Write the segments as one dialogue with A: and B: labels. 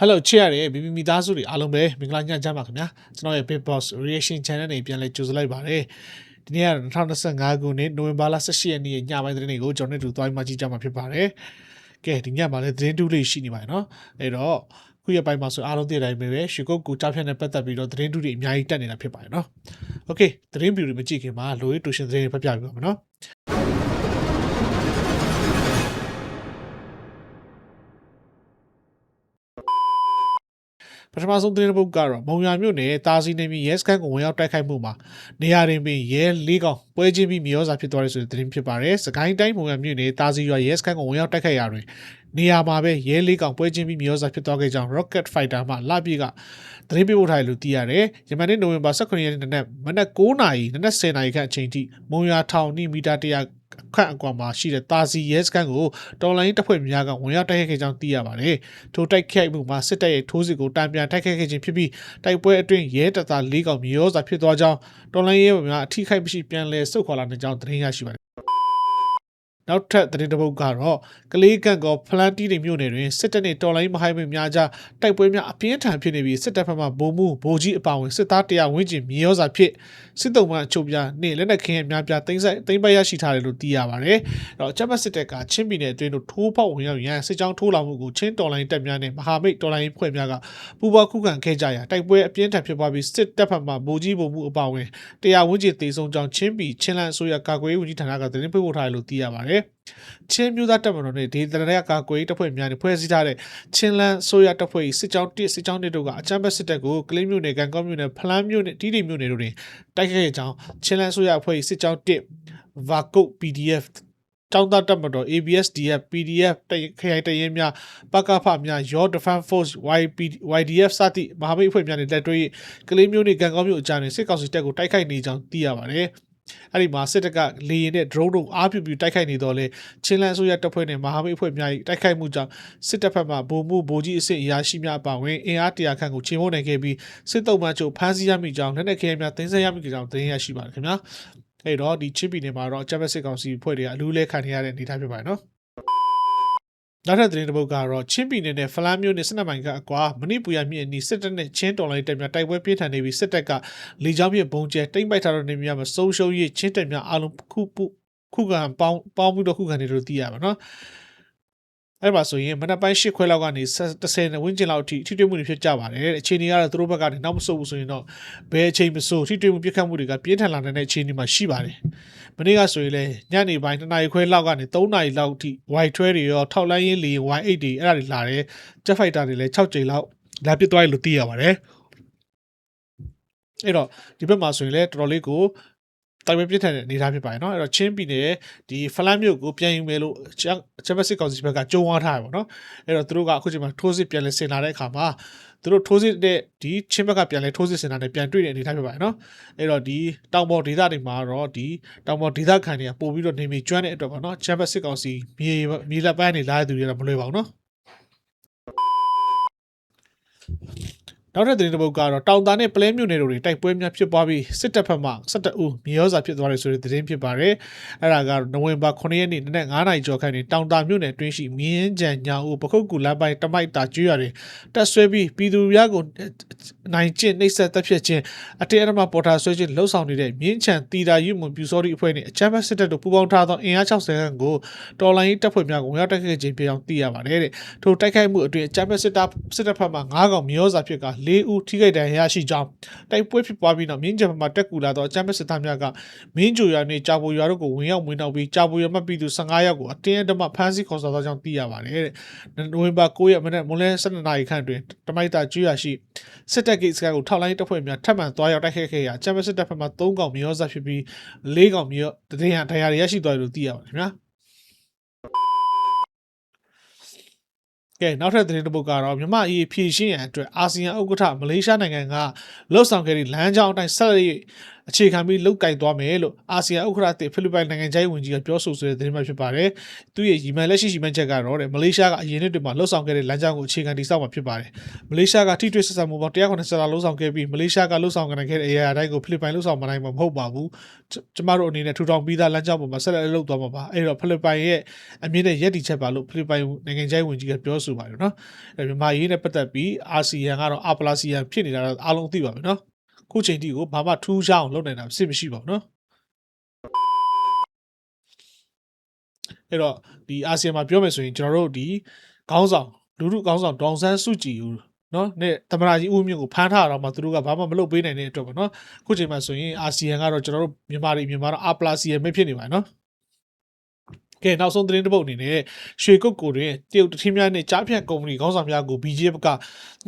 A: Hello ချစ်ရတယ်ဘီဘီမိသားစုတွေအားလုံးပဲမင်္ဂလာညချမ်းပါခင်ဗျာကျွန်တော်ရဲ့ Big Boss Reaction Channel နေပြန်လဲကြိုဆိုလိုက်ပါတယ်ဒီနေ့က2025ခုနှစ်နိုဝင်ဘာလ18ရက်နေ့ညပိုင်းသတင်းတွေကိုကျွန်တော်တို့သွားပြီးမှကြည့်ကြမှာဖြစ်ပါတယ်ကဲဒီညမှာလည်းသတင်းတူးလေးရှိနေပါတယ်နော်အဲ့တော့ခုရပိုင်းမှာဆိုအားလုံးသိတဲ့အတိုင်းပဲရွှေကုတ်ကူကြားဖြတ်နဲ့ပတ်သက်ပြီးတော့သတင်းတူးတွေအများကြီးတက်နေတာဖြစ်ပါတယ်နော်โอเคသတင်းဗျူတွေမကြည့်ခင်မှာလိုရေးတူရှင်သတင်းတွေဖတ်ပြပေးပါမယ်နော် ပထမဆုံးသတင်းတစ်ပုဒ်ကတော့မုံရမြို့နယ်တာစီနေမီရဲစခန်းကိုဝင်ရောက်တိုက်ခိုက်မှုမှာနေရာတွင်ပင်ရဲ၄កောင်ပွဲချင်းပြီးမြေရောစာဖြစ်သွားတယ်ဆိုတဲ့သတင်းဖြစ်ပါတယ်။စကိုင်းတိုင်းမုံရမြို့နယ်တာစီရွာရဲစခန်းကိုဝင်ရောက်တိုက်ခိုက်ရာတွင်နေရာမှာပဲရဲ၄កောင်ပွဲချင်းပြီးမြေရောစာဖြစ်သွားခဲ့ကြောင်း Rocket Fighter မှလာပြည့်ကသတင်းပေးပို့ထားတယ်လို့သိရတယ်။ယမန်နေ့နိုဝင်ဘာ18ရက်နေ့နက်မနက်9:00နာရီနနက်10:00နာရီခန့်အချိန်ထိမုံရထောင်နီမီတာ100 ခန့်အကွာမှာရှိတဲ့တာစီရဲစခန်းကိုတော်လိုင်းတပ်ဖွဲ့များကဝင်ရောက်တိုက်ခိုက်ခဲ့ကြောင်းသိရပါတယ်။ထိုတိုက်ခိုက်မှုမှာစစ်တပ်ရဲ့ထိုးစစ်ကိုတံပြန်တိုက်ခိုက်ခဲ့ခြင်းဖြစ်ပြီးတိုက်ပွဲအတွင်းရဲတပ်သား၄កောင်မြေရောစာဖြစ်သွားကြောင်းတော်လိုင်းရဲဘော်များအထိခိုက်မရှိပြန်လည်ဆုတ်ခွာလာနေကြောင်းသတင်းရရှိပါတယ်။ နောက်ထပ်သတင်းတစ်ပုဒ်ကတော့ကလေးကန့်ကောဖလန်တီးတွေမြို့နယ်တွင်စစ်တပ်နဲ့တော်လိုင်းမဟိုင်းမများကြားတိုက်ပွဲများအပြင်းထန်ဖြစ်နေပြီးစစ်တပ်ဘက်မှဗိုလ်မှူးဗိုလ်ကြီးအပါအဝင်စစ်သား100ဝန်းကျင်မြေရောစာဖြစ်စစ်တုံးမှအချုပ်ပြားနှင့်လက်နက်ခင်းအများပြားသိမ်းဆိုင်သိမ်းပိုက်ရရှိထားတယ်လို့သိရပါတယ်။အဲ့တော့ချက်မစစ်တပ်ကချင်းပြည်နယ်အတွင်းသို့ထိုးပေါက်ဝင်ရောက်ရန်စစ်ကြောင်းထိုးလာမှုကိုချင်းတော်လိုင်းတပ်များနဲ့မဟာမိတ်တော်လိုင်းဖွဲ့များကပူးပေါင်းခုခံခဲ့ကြရာတိုက်ပွဲအပြင်းထန်ဖြစ်ပွားပြီးစစ်တပ်ဘက်မှဗိုလ်ကြီးဗိုလ်မှူးအပါအဝင်100ဝန်းကျင်သေဆုံးကြောင်းချင်းပြည်ချင်းလန်အစိုးရကာကွယ်ရေးဝန်ကြီးဌာနကသတင်းပေးပို့ထားတယ်လို့သိရပါတယ်။ချင်းမျိုးသားတပ်မတော်နဲ့ဒေသရကာကွယ်ရေးတပ်ဖွဲ့များနဲ့ဖွဲ့စည်းထားတဲ့ချင်းလန်အစိုးရတပ်ဖွဲ့၏စစ်ကြောင်းတစ်စစ်ကြောင်းတစ်တို့ကအကြမ်းဖက်စစ်တပ်ကိုကလေးမျိုးနယ်ကန်ကောက်မျိုးနယ်ဖလန်းမျိုးနယ်တီးတီမျိုးနယ်တို့တွင်တိုက်ခိုက်ခဲ့ကြောင်းချင်းလန်အစိုးရအဖွဲ့၏စစ်ကြောင်းတစ်ဗာကုတ် PDF တောင်းတတပ်မတော် ABSDF PDF တိုက်ခရိုင်တရင်များပကဖများ Your Defense Force YP YDF စသည့်မဟာမိတ်အဖွဲ့များနဲ့လက်တွဲ၍ကလေးမျိုးနယ်ကန်ကောက်မျိုးအကြမ်းတွင်စစ်ကောင်စီတပ်ကိုတိုက်ခိုက်နေကြောင်းသိရပါတယ်။ အဲ့ဒီမှာစစ်တပ်ကလေရင်နဲ့ drone တို့အားပြုပြီးတိုက်ခိုက်နေတော့လေချင်းလန်အစိုးရတပ်ဖွဲ့နဲ့မဟာမိတ်အဖွဲ့များ၏တိုက်ခိုက်မှုကြောင့်စစ်တပ်ဘက်မှဗိုလ်မှူးဗိုလ်ကြီးအဆင့်အရာရှိများအပါအဝင်အင်အားတရာခန့်ကိုချေမှုန်းနိုင်ခဲ့ပြီးစစ်တုံးမှချုပ်ဖမ်းဆီးရမိကြောင်းလက်နက်ခဲယမ်းများသိမ်းဆည်းရမိကြောင်းသတင်းရရှိပါတယ်ခင်ဗျာအဲ့တော့ဒီချင်းပြည်နယ်မှာတော့အကြမ်းဖက်စစ်ကောင်စီဖွဲ့တွေကအလူးလဲခံနေရတဲ့အနေအထားဖြစ်ပါတယ်နော် နောက်ထပ်သတင်းတစ်ပုဒ်ကတော့ချင်းပြည်နယ်နဲ့ဖလန်းမြို့နယ်စစ်နမိုင်ကအကွာမဏိပူရမြစ်အနီးစစ်တပ်နဲ့ချင်းတော်လိုင်းတပ်များတိုက်ပွဲပြင်းထန်နေပြီးစစ်တပ်ကလေကြောင်းဖြင့်ဘုံကျဲတိမ့်ပိုက်ထားတဲ့နေများမှာဆုံးရှုံးရေးချင်းတပ်များအလုံးခုပုခုခံပေါင်းပေါင်းပြီးတော့ခုခံနေလို့သိရပါတော့ အဲ့ပါဆိုရင်မနက်ပိုင်း၈ခွဲလောက်ကနေ30နဲ့ဝန်းကျင်လောက်အထိထိတွေ့မှုတွေဖြစ်ကြပါတယ်တဲ့အခြေအနေကတော့သူတို့ဘက်ကနေနောက်မဆုတ်ဘူးဆိုရင်တော့ဘယ်အချိန်မဆိုထိတွေ့မှုပြစ်ခတ်မှုတွေကပြင်းထန်လာတဲ့အခြေအနေမှာရှိပါတယ်မနေ့ကဆိုရင်လည်းညနေပိုင်း2နာရီခွဲလောက်ကနေ3နာရီလောက်အထိ white 12တွေရောထောက်လိုင်းရင်းလီ Y8 တွေအဲ့ဒါတွေလာတယ် jet fighter တွေလည်း6ကြိမ်လောက်လာပစ်သွားတယ်လို့သိရပါတယ်အဲ့တော့ဒီဘက်မှာဆိုရင်လည်းတော်တော်လေးကို တိုင်ပဲပြစ်ထန်တဲ့အနေအထားဖြစ်ပါတယ်เนาะအဲ့တော့ချင်းပြည်နယ်ဒီဖလန်မြို့ကိုပြန်ယူမယ်လို့ချက်မစစ်ကောင်စီဘက်ကကြုံဝါထားတယ်ပေါ့နော်အဲ့တော့သူတို့ကအခုချိန်မှာထိုးစစ်ပြန်လဲဆင်လာတဲ့အခါမှာသူတို့ထိုးစစ်တဲ့ဒီချင်းဘက်ကပြန်လဲထိုးစစ်ဆင်လာတဲ့ပြန်တွေ့တဲ့အနေအထားဖြစ်ပါတယ်เนาะအဲ့တော့ဒီတောင်ပေါ်ဒေသတွေမှာတော့ဒီတောင်ပေါ်ဒေသခံတွေကပို့ပြီးတော့နေမီကျွမ်းတဲ့အတွက်ပေါ့နော်ချက်မစစ်ကောင်စီမြေမြေလက်ပိုင်းနေလာတဲ့သူတွေကမလွယ်ပါဘူးเนาะ နောက်ထပ်သတင်းတစ်ပုဒ်ကတော့တောင်တာနဲ့ပလဲမြို့နယ်တို့တွေတိုက်ပွဲများဖြစ်ပွားပြီးစစ်တပ်ဘက်မှ17ဦးမြေရောစာဖြစ်သွားတယ်ဆိုတဲ့သတင်းဖြစ်ပါတယ်။အဲ့ဒါကတော့နိုဝင်ဘာ9ရက်နေ့နနက်9:00နာရီကျော်ခန့်တွင်တောင်တာမြို့နယ်တွင်းရှိမြင်းကြံညာဦးပခုတ်ကူလမ်းပိုင်းတမိုက်တာကျွရတွင်တက်ဆွဲပြီးပြည်သူများကိုနိုင်ကျင့်နှိပ်စက်တပ်ဖြတ်ခြင်းအတေအရမပေါ်တာဆွဲခြင်းလှုပ်ဆောင်နေတဲ့မြင်းချံတီတာယူမွန်ပြူစောတိအဖွဲ့နှင့်အချမ်းဘတ်စစ်တပ်တို့ပူးပေါင်းထားသောအင်အား60ခန့်ကိုတော်လိုင်းတပ်ဖွဲ့များကဝင်ရောက်တိုက်ခိုက်ခြင်းဖြစ်ကြောင်းသိရပါတယ်တဲ့။ထိုတိုက်ခိုက်မှုအတွင်းအချမ်းဘတ်စစ်တပ်စစ်တပ်ဘက်မှ9កောင်မြေရောစာဖြစ်က၄ဦးထိခိုက်ဒဏ်ရာရရှိကြောင်းတိုက်ပွဲဖြစ်ပွားပြီးနောက်မြင်းချံဘက်မှတက်ကူလာသောအချမ်းဘတ်စစ်သားများကမင်းဂျိုရွာနှင့်ကြာပူရွာတို့ကိုဝင်ရောက်ဝင်နောက်ပြီးကြာပူရွာမှပြည်သူ15ယောက်ကိုအတင်းအဓမ္မဖမ်းဆီးခေါ်ဆောင်သွားကြောင်းသိရပါတယ်တဲ့။နိုဝင်ဘာ9ရက်မနေ့မွန်လဲ12နာရီခန့်တွင်တမိုက်တာကျွရရှိစစ်တပ်ဂိတ်စကန်ကိုထောက်လိုင်းတပ်ဖွဲ့များထပ်မံသွားရောက်တိုက်ခိုက်ခဲ့ရာချမ်ပီယံစစ်တပ်ဘက်မှ3កောင်မြေရောစဖြစ်ပြီး4កောင်မြေရောတည်ရန်ဒဏ်ရာတွေရရှိသွားတယ်လို့သိရပါတယ်ခင်ဗျာ ကဲနောက်ထပ်သတင်းတစ်ပုဒ်ကတော့မြန်မာအရေးဖြည့်ရှင်းရန်အတွက်အာဆီယံဥက္ကဋ္ဌမလေးရှားနိုင်ငံကလှုပ်ဆောင်ခဲ့တဲ့လမ်းကြောင်းအတိုင်းဆက်လက်အခြေခံပြီးလုတ်ကင်သွားမယ်လို့အာဆီယံဥက္ကဋ္ဌတစ်ဖိလစ်ပိုင်နိုင်ငံခြားရေးဝန်ကြီးကပြောဆိုဆိုတဲ့သတင်းမှဖြစ်ပါတယ်။သူရဲ့ရည်မှန်းလက်ရှိရည်မှန်းချက်ကတော့တဲ့မလေးရှားကအရင်နှစ်တွေမှာလှုပ်ဆောင်ခဲ့တဲ့လမ်းကြောင်းကိုအခြေခံတည်ဆောက်မှာဖြစ်ပါတယ်။မလေးရှားကထိတွေ့ဆက်ဆံမှုပေါင်း190လောက်လှုပ်ဆောင်ခဲ့ပြီးမလေးရှားကလှုပ်ဆောင်ခဲ့တဲ့အရာတိုင်းကိုဖိလစ်ပိုင်လှုပ်ဆောင်မနိုင်မှာမဟုတ်ပါဘူး။ကျကျမတို့အနေနဲ့ထူထောင်ပြီးသားလမ်းကြောင်းပေါ်မှာဆက်လက်လှုပ်သွားမှာပါ။အဲ့တော့ဖိလစ်ပိုင်ရဲ့အမြင့်တဲ့ရည်တည်ချက်ပါလို့ဖိလစ်ပိုင်နိုင်ငံခြားရေးဝန်ကြီးကပြောဆိုပါတယ်နော်။အဲ့မြန်မာရေးနဲ့ပတ်သက်ပြီးအာဆီယံကတော့အာပလာဆီယံဖြစ်နေတာတော့အားလုံးသိပါပြီနော်။ ခုချိန်ထိကိုဘာမှထူးခြားအောင်လုပ်နိုင်တာစစ်မရှိပါဘူးနော်အဲ့တော့ဒီအာဆီယံမှာပြောမယ်ဆိုရင်ကျွန်တော်တို့ဒီခေါင်းဆောင်လူလူခေါင်းဆောင်ဒေါအောင်ဆန်းစုကြည်ဦးနော်နဲ့သမရာကြီးဦးမြင့်ကိုဖမ်းထားတော့မှသူတို့ကဘာမှမလုပ်ပေးနိုင်တဲ့အတွက်ပေါ့နော်ခုချိန်မှာဆိုရင်အာဆီယံကတော့ကျွန်တော်တို့မြန်မာတွေမြန်မာတော့အာပလာဆီယံပဲဖြစ်နေပါနော် ကဲနောက်ဆုံးသတင်းတစ်ပုဒ်အနေနဲ့ရွှေကုတ်ကိုတွင်တရုတ်တထင်းများနဲ့ကြားဖြတ်ကုမ္ပဏီခေါင်းဆောင်များကို BJP က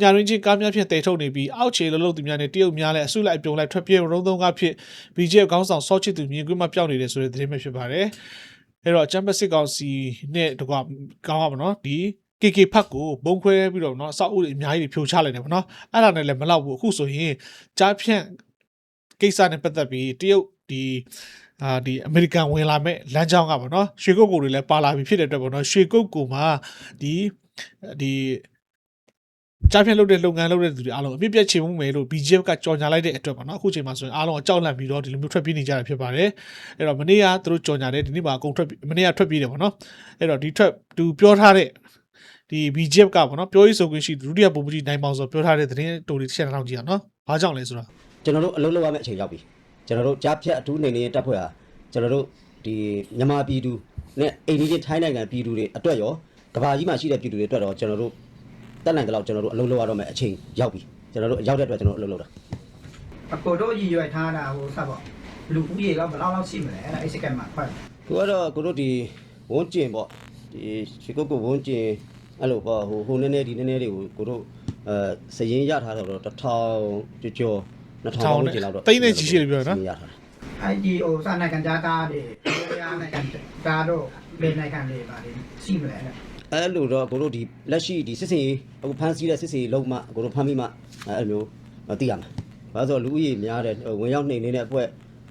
A: ညာရင်းချင်းကားများဖြင့်တည်ထုတ်နေပြီးအောက်ခြေလှုပ်လှုပ်သူများနဲ့တရုတ်များလည်းအစုလိုက်အပြုံလိုက်ထွက်ပြေးရုံသုံးကားဖြစ် BJP ခေါင်းဆောင်စောချစ်သူမြင်ကွင်းမှာပျောက်နေတယ်ဆိုတဲ့သတင်းပဲဖြစ်ပါတယ်အဲ့တော့ချမ်ပစစ်ကောင်စီနဲ့တကွာကောင်းပါမနော်ဒီ KK ဖတ်ကိုဘုံခွဲပြီးတော့เนาะအဆောက်အဦတွေအများကြီးဖြိုချလိုက်တယ်ဗောနော်အဲ့ဒါနဲ့လည်းမလောက်ဘူးအခုဆိုရင်ကြားဖြန့်ကိစ္စနဲ့ပတ်သက်ပြီးတရုတ်ဒီ အာဒီအမေရိကန်ဝင်လာမဲ့လမ်းကြောင်းကပေါ့နော်ရွှေကုတ်ကိုတွေလည်းပါလာပြီဖြစ်တဲ့အတွက်ပေါ့နော်ရွှေကုတ်ကိုမှာဒီဒီကြားဖြန့်လုပ်တဲ့လုပ်ငန်းလုပ်တဲ့သူတွေအားလုံးအပြစ်ပြတ်ချေမှုမယ်လို့ BJP ကကြော်ညာလိုက်တဲ့အတွက်ပေါ့နော်အခုချိန်မှာဆိုရင်အားလုံးအကြောက်လန့်ပြီးတော့ဒီလိုမျိုးထွက်ပြေးနေကြတာဖြစ်ပါတယ်အဲ့တော့မနေ့ကသူတို့ကြော်ညာတယ်ဒီနေ့မှာအကုန်ထွက်ပြေးမနေ့ကထွက်ပြေးတယ်ပေါ့နော်အဲ့တော့ဒီထွက်သူပြောထားတဲ့ဒီ BJP ကပေါ့နော်ပြောရေးဆိုခွင့်ရှိဒုတိယပုံကြီးနိုင်ပေါင်းဆိုပြောထားတဲ့သတင်းတိုလေးတစ်ချက်တောင်ကြည့်အောင်နော်ဘာကြောင့်လဲဆိုတော့
B: ကျွန်တော်တို့အလုပ်လုပ်ရမယ့်အချိန်ရောက်ပြီ ကျွန်တော်တို့ကြားဖြတ်အထူးနေနေတဲ့တပ်ဖွဲ့ဟာကျွန်တော်တို့ဒီမြန်မာပြည်သူနဲ့အိန္ဒိယထိုင်းနိုင်ငံပြည်သူတွေအတွက်ရောကမ္ဘာကြီးမှာရှိတဲ့ပြည်သူတွေအတွက်တော့ကျွန်တော်တို့တက်နိုင်တဲ့လောက်ကျွန်တော်တို့အလုပ်လုပ်ရတော့မယ့်အချိန်ရောက်ပြီကျွန်တော်တို့ရောက်တဲ့အတွက်ကျွန်တော်တို့အလုပ်လုပ်တာ
C: အကိုတို့ရည်ရွယ်ထားတာဟိုဆက်ပေါ့လူဦးရေကဘယ်လောက်လောက်ရှိမလဲအဲ့ဒါအဲ့စကက်မှာခွက်
B: ကိုကတော့ကိုတို့ဒီဝန်းကျင်ပေါ့ဒီရွှေကုတ်ကုတ်ဝန်းကျင်အဲ့လိုပေါ့ဟိုဟိုနည်းနည်းဒီနည်းနည်းတွေကိုကိုတို့အဲစရင်ရထားတော့တစ်ထောင်ကျော်ကျော် 2000ဝန်းကျင်လောက်တော့
A: တိတ်နေကြီးရှိတယ်ပြောရနော်
B: ရထားတာ
C: အဲ့ဒီဟိုစာနိုင်ငံသားတားတွေတရားနိုင်ငံသားတို့လေနိုင်ငံတွေပါတယ်ရှိမလဲအဲ့
B: အဲ့လိုတော့ကိုတို့ဒီလက်ရှိဒီစစ်စင်ရေးအခုဖမ်းဆီးတဲ့စစ်စင်ရေးလုံးမှကိုတို့ဖမ်းပြီးမှအဲ့လိုမျိုးသိရမှာဘာလို့ဆိုလူဦးရေများတယ်ဝင်ရောက်နှိမ်နေတဲ့အဖွဲ့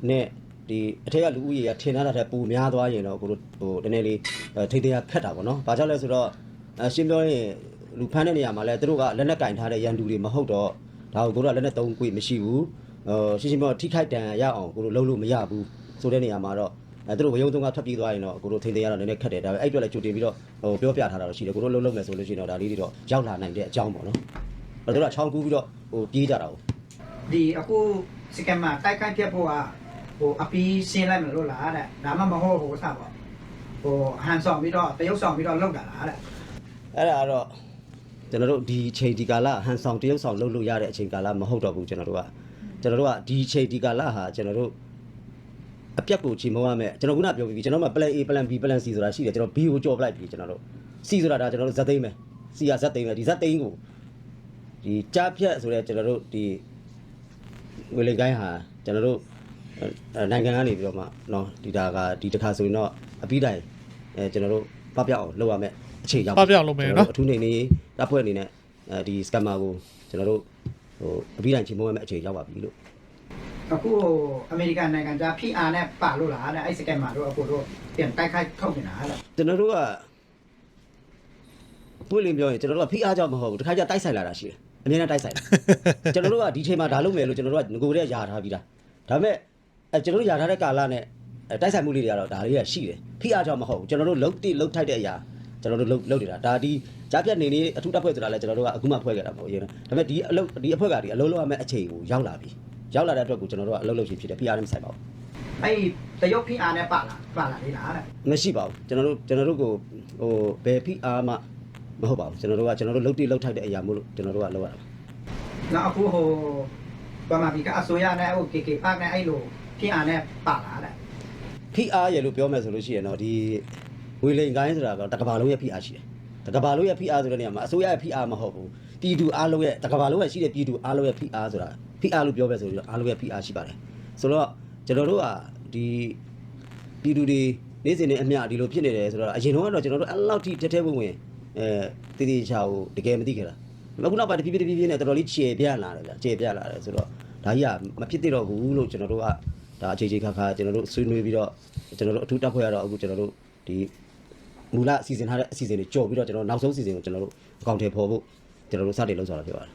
B: နဲ့ဒီအထက်ကလူဦးရေကထင်ထားတာထက်ပိုများသွားရင်တော့ကိုတို့ဟိုတနေ့လေးထိတ်တရားခတ်တာပေါ့နော်ဘာကြောင့်လဲဆိုတော့အရှင်းပြောရင်လူဖမ်းတဲ့နေရာမှာလဲသူတို့ကလက်နက်ကင်ထားတဲ့ရန်သူတွေမဟုတ်တော့ ဒါကိုကိုတို့ကလက်နက်သုံးခွင့်မရှိဘူးဟိုရှင်းရှင်းပြောထိခိုက်တန်ရအောင်ကိုတို့လုံးလို့မရဘူးဆိုတဲ့နေရာမှာတော့အဲသူတို့ဝယုံသုံးကထွက်ပြေးသွားရင်တော့ကိုတို့ထိန်သေးရတော့နည်းနည်းခက်တယ်ဒါပေမဲ့အဲ့အတွက်လည်းကြိုတင်ပြီးတော့ဟိုပြောပြထားတာတော့ရှိတယ်ကိုတို့လုံးလုံးမယ်ဆိုလို့ရှိရင်တော့ဒါလေးတွေတော့ရောက်လာနိုင်တဲ့အကြောင်းပေါ့နော်အဲ့တော့ချောင်းကူးပြီးတော့ဟိုပြေးကြတာကို
C: ဒီအခုစကက်မှာတိုက်ခိုက်ပြဖို့ကဟိုအပီးရှင်းလိုက်မလို့လားတဲ့ဒါမှမဟုတ်ဟိုဆက်ပေါ့ဟိုဟန်ဆောင်ပြီးတော့တရုပ်ဆောင်ပြီးတော့လောက်တာလားတဲ့
B: အဲ့ဒါကတော့ ကျွန်တော်တို့ဒီအချိန်ဒီကာလဟန်ဆောင်တရုပ်ဆောင်လုပ်လို့ရတဲ့အချိန်ကာလမဟုတ်တော့ဘူးကျွန်တော်တို့ကကျွန်တော်တို့ကဒီအချိန်ဒီကာလဟာကျွန်တော်တို့အပြက်ကိုချိန်မုံရမယ်ကျွန်တော်ခုနပြောပြီးပြီကျွန်တော်မှ plan A plan B plan C ဆိုတာရှိတယ်ကျွန်တော် B ကိုကြော်ပလိုက်ပြီကျွန်တော်တို့ C ဆိုတာဒါကျွန်တော်တို့ဇက်သိမ်းမယ် C ကဇက်သိမ်းမယ်ဒီဇက်သိမ်းကိုဒီကြားဖြတ်ဆိုတဲ့ကျွန်တော်တို့ဒီငွေလိမ်ကိုင်းဟာကျွန်တော်တို့အဲနိုင်ငံကနေပြီးတော့မှเนาะဒီဒါကဒီတစ်ခါဆိုရင်တော့အပြီးတိုင်အဲကျွန်တော်တို့ပပျောက်အောင်လုပ်ရမယ် အခြေရောက်
A: ပပျောက်လုပ်မယ်နော်
B: အထူးနေနေတပ်ဖွဲ့အနေနဲ့အဲဒီ scammer ကိုကျွန်တော်တို့ဟိုအပြီးတိုင်ချိန်မုံရမယ့်အခြေရောက်ပါပြီလို့
C: အခုဟိုအမေရိကန်နိုင်ငံသား PR နဲ့ပါလို့လားတဲ့အဲ့စကက်မှာတို့အခုတို့ပြန်တိုက်ခိုက်ထုတ်နေတာတဲ့
B: ကျွန်တော်တို့ကပွင့်လင်းပြောရင်ကျွန်တော်တို့ကဖိအားကြောင့်မဟုတ်ဘူးတခါကျတိုက်ဆိုင်လာတာရှိတယ်အမြဲတမ်းတိုက်ဆိုင်တာကျွန်တော်တို့ကဒီချိန်မှာဒါလုပ်မယ်လို့ကျွန်တော်တို့ကငကိုတည်းကယာထားပြီးသားဒါပေမဲ့အဲကျွန်တော်တို့ယာထားတဲ့ကာလနဲ့အဲတိုက်ဆိုင်မှုလေးတွေကတော့ဒါလေးကရှိတယ်ဖိအားကြောင့်မဟုတ်ဘူးကျွန်တော်တို့လှုပ်တိလှုပ်ထိုက်တဲ့အရာ ကျွန်တော်တို့လှုပ်လှုပ်နေတာဒါဒီကြားပြတ်နေနေအထူးတပ်ဖွဲ့ဆိုတာလဲကျွန်တော်တို့ကအခုမှဖွဲ့ခဲ့တာမဟုတ်ရင်ဒါပေမဲ့ဒီအလုပ်ဒီအဖွဲ့ကဒီအလုပ်လုပ်ရမယ့်အချိန်ကိုရောက်လာပြီရောက်လာတဲ့အတွက်ကိုကျွန်တော်တို့ကအလုပ်လုပ်ချင်းဖြစ်တယ်ဖိအားနဲ့မဆိုင်ပါဘူး
C: အဲ့တရုတ် PR နဲ့ပါလားပါလာလေးလားတဲ့
B: မရှိပါဘူးကျွန်တော်တို့ကျွန်တော်တို့ကိုဟိုဘယ်ဖိအားမှမဟုတ်ပါဘူးကျွန်တော်တို့ကကျွန်တော်တို့လှုပ်တိလှုပ်ထိုက်တဲ့အရာမို့လို့ကျွန်တော်တို့ကလုပ်ရတာပါ
C: နောက်အခုဟိုပမာဘီကအစိုးရနဲ့ဟို KK ပါနဲ့အဲ့လို PR နဲ့ပါလာတဲ့
B: ဖိအားရလို့ပြောမယ်ဆိုလို့ရှိရင်တော့ဒီ ဝေလိန်ကိုင်းဆိုတာကတကဘာလုံးရဲ့ဖိအားရှိတယ်တကဘာလုံးရဲ့ဖိအားဆိုတဲ့နေရာမှာအစိုးရရဲ့ဖိအားမဟုတ်ဘူးပြည်သူအားလုံးရဲ့တကဘာလုံးရဲ့ရှိတဲ့ပြည်သူအားလုံးရဲ့ဖိအားဆိုတာဖိအားလို့ပြောပဲဆိုပြီးတော့အားလုံးရဲ့ဖိအားရှိပါတယ်ဆိုတော့ကျွန်တော်တို့ကဒီပြည်သူတွေနေ့စဉ်နဲ့အမျှဒီလိုဖြစ်နေတယ်ဆိုတော့အရင်တော့ကတော့ကျွန်တော်တို့အဲ့လောက်ထိထဲထဲဝင်ဝင်အဲတည်တည်ချာကိုတကယ်မသိခဲ့တာအခုနောက်ပိုင်းတဖြည်းဖြည်းတဖြည်းဖြည်းနဲ့တော်တော်လေးခြေပြလာတယ်ဗျာခြေပြလာတယ်ဆိုတော့ဒါကြီးကမဖြစ်သေးတော့ဘူးလို့ကျွန်တော်တို့ကဒါအခြေအခြေခါခါကျွန်တော်တို့ဆွေးနွေးပြီးတော့ကျွန်တော်တို့အထူးတက်ဖွဲ့ရတော့အခုကျွန်တော်တို့ဒီ မူလအစီအစဉ်ထားတဲ့အစီအစဉ်တွေကြော်ပြီးတော့ကျွန်တော်နောက်ဆုံးအစီအစဉ်ကိုကျွန်တော်တို့အကောင့်ထဲပေါ်ဖို့ကျွန်တော်တို့စတင်လုပ်ဆောင်တာဖြစ်ပါတယ်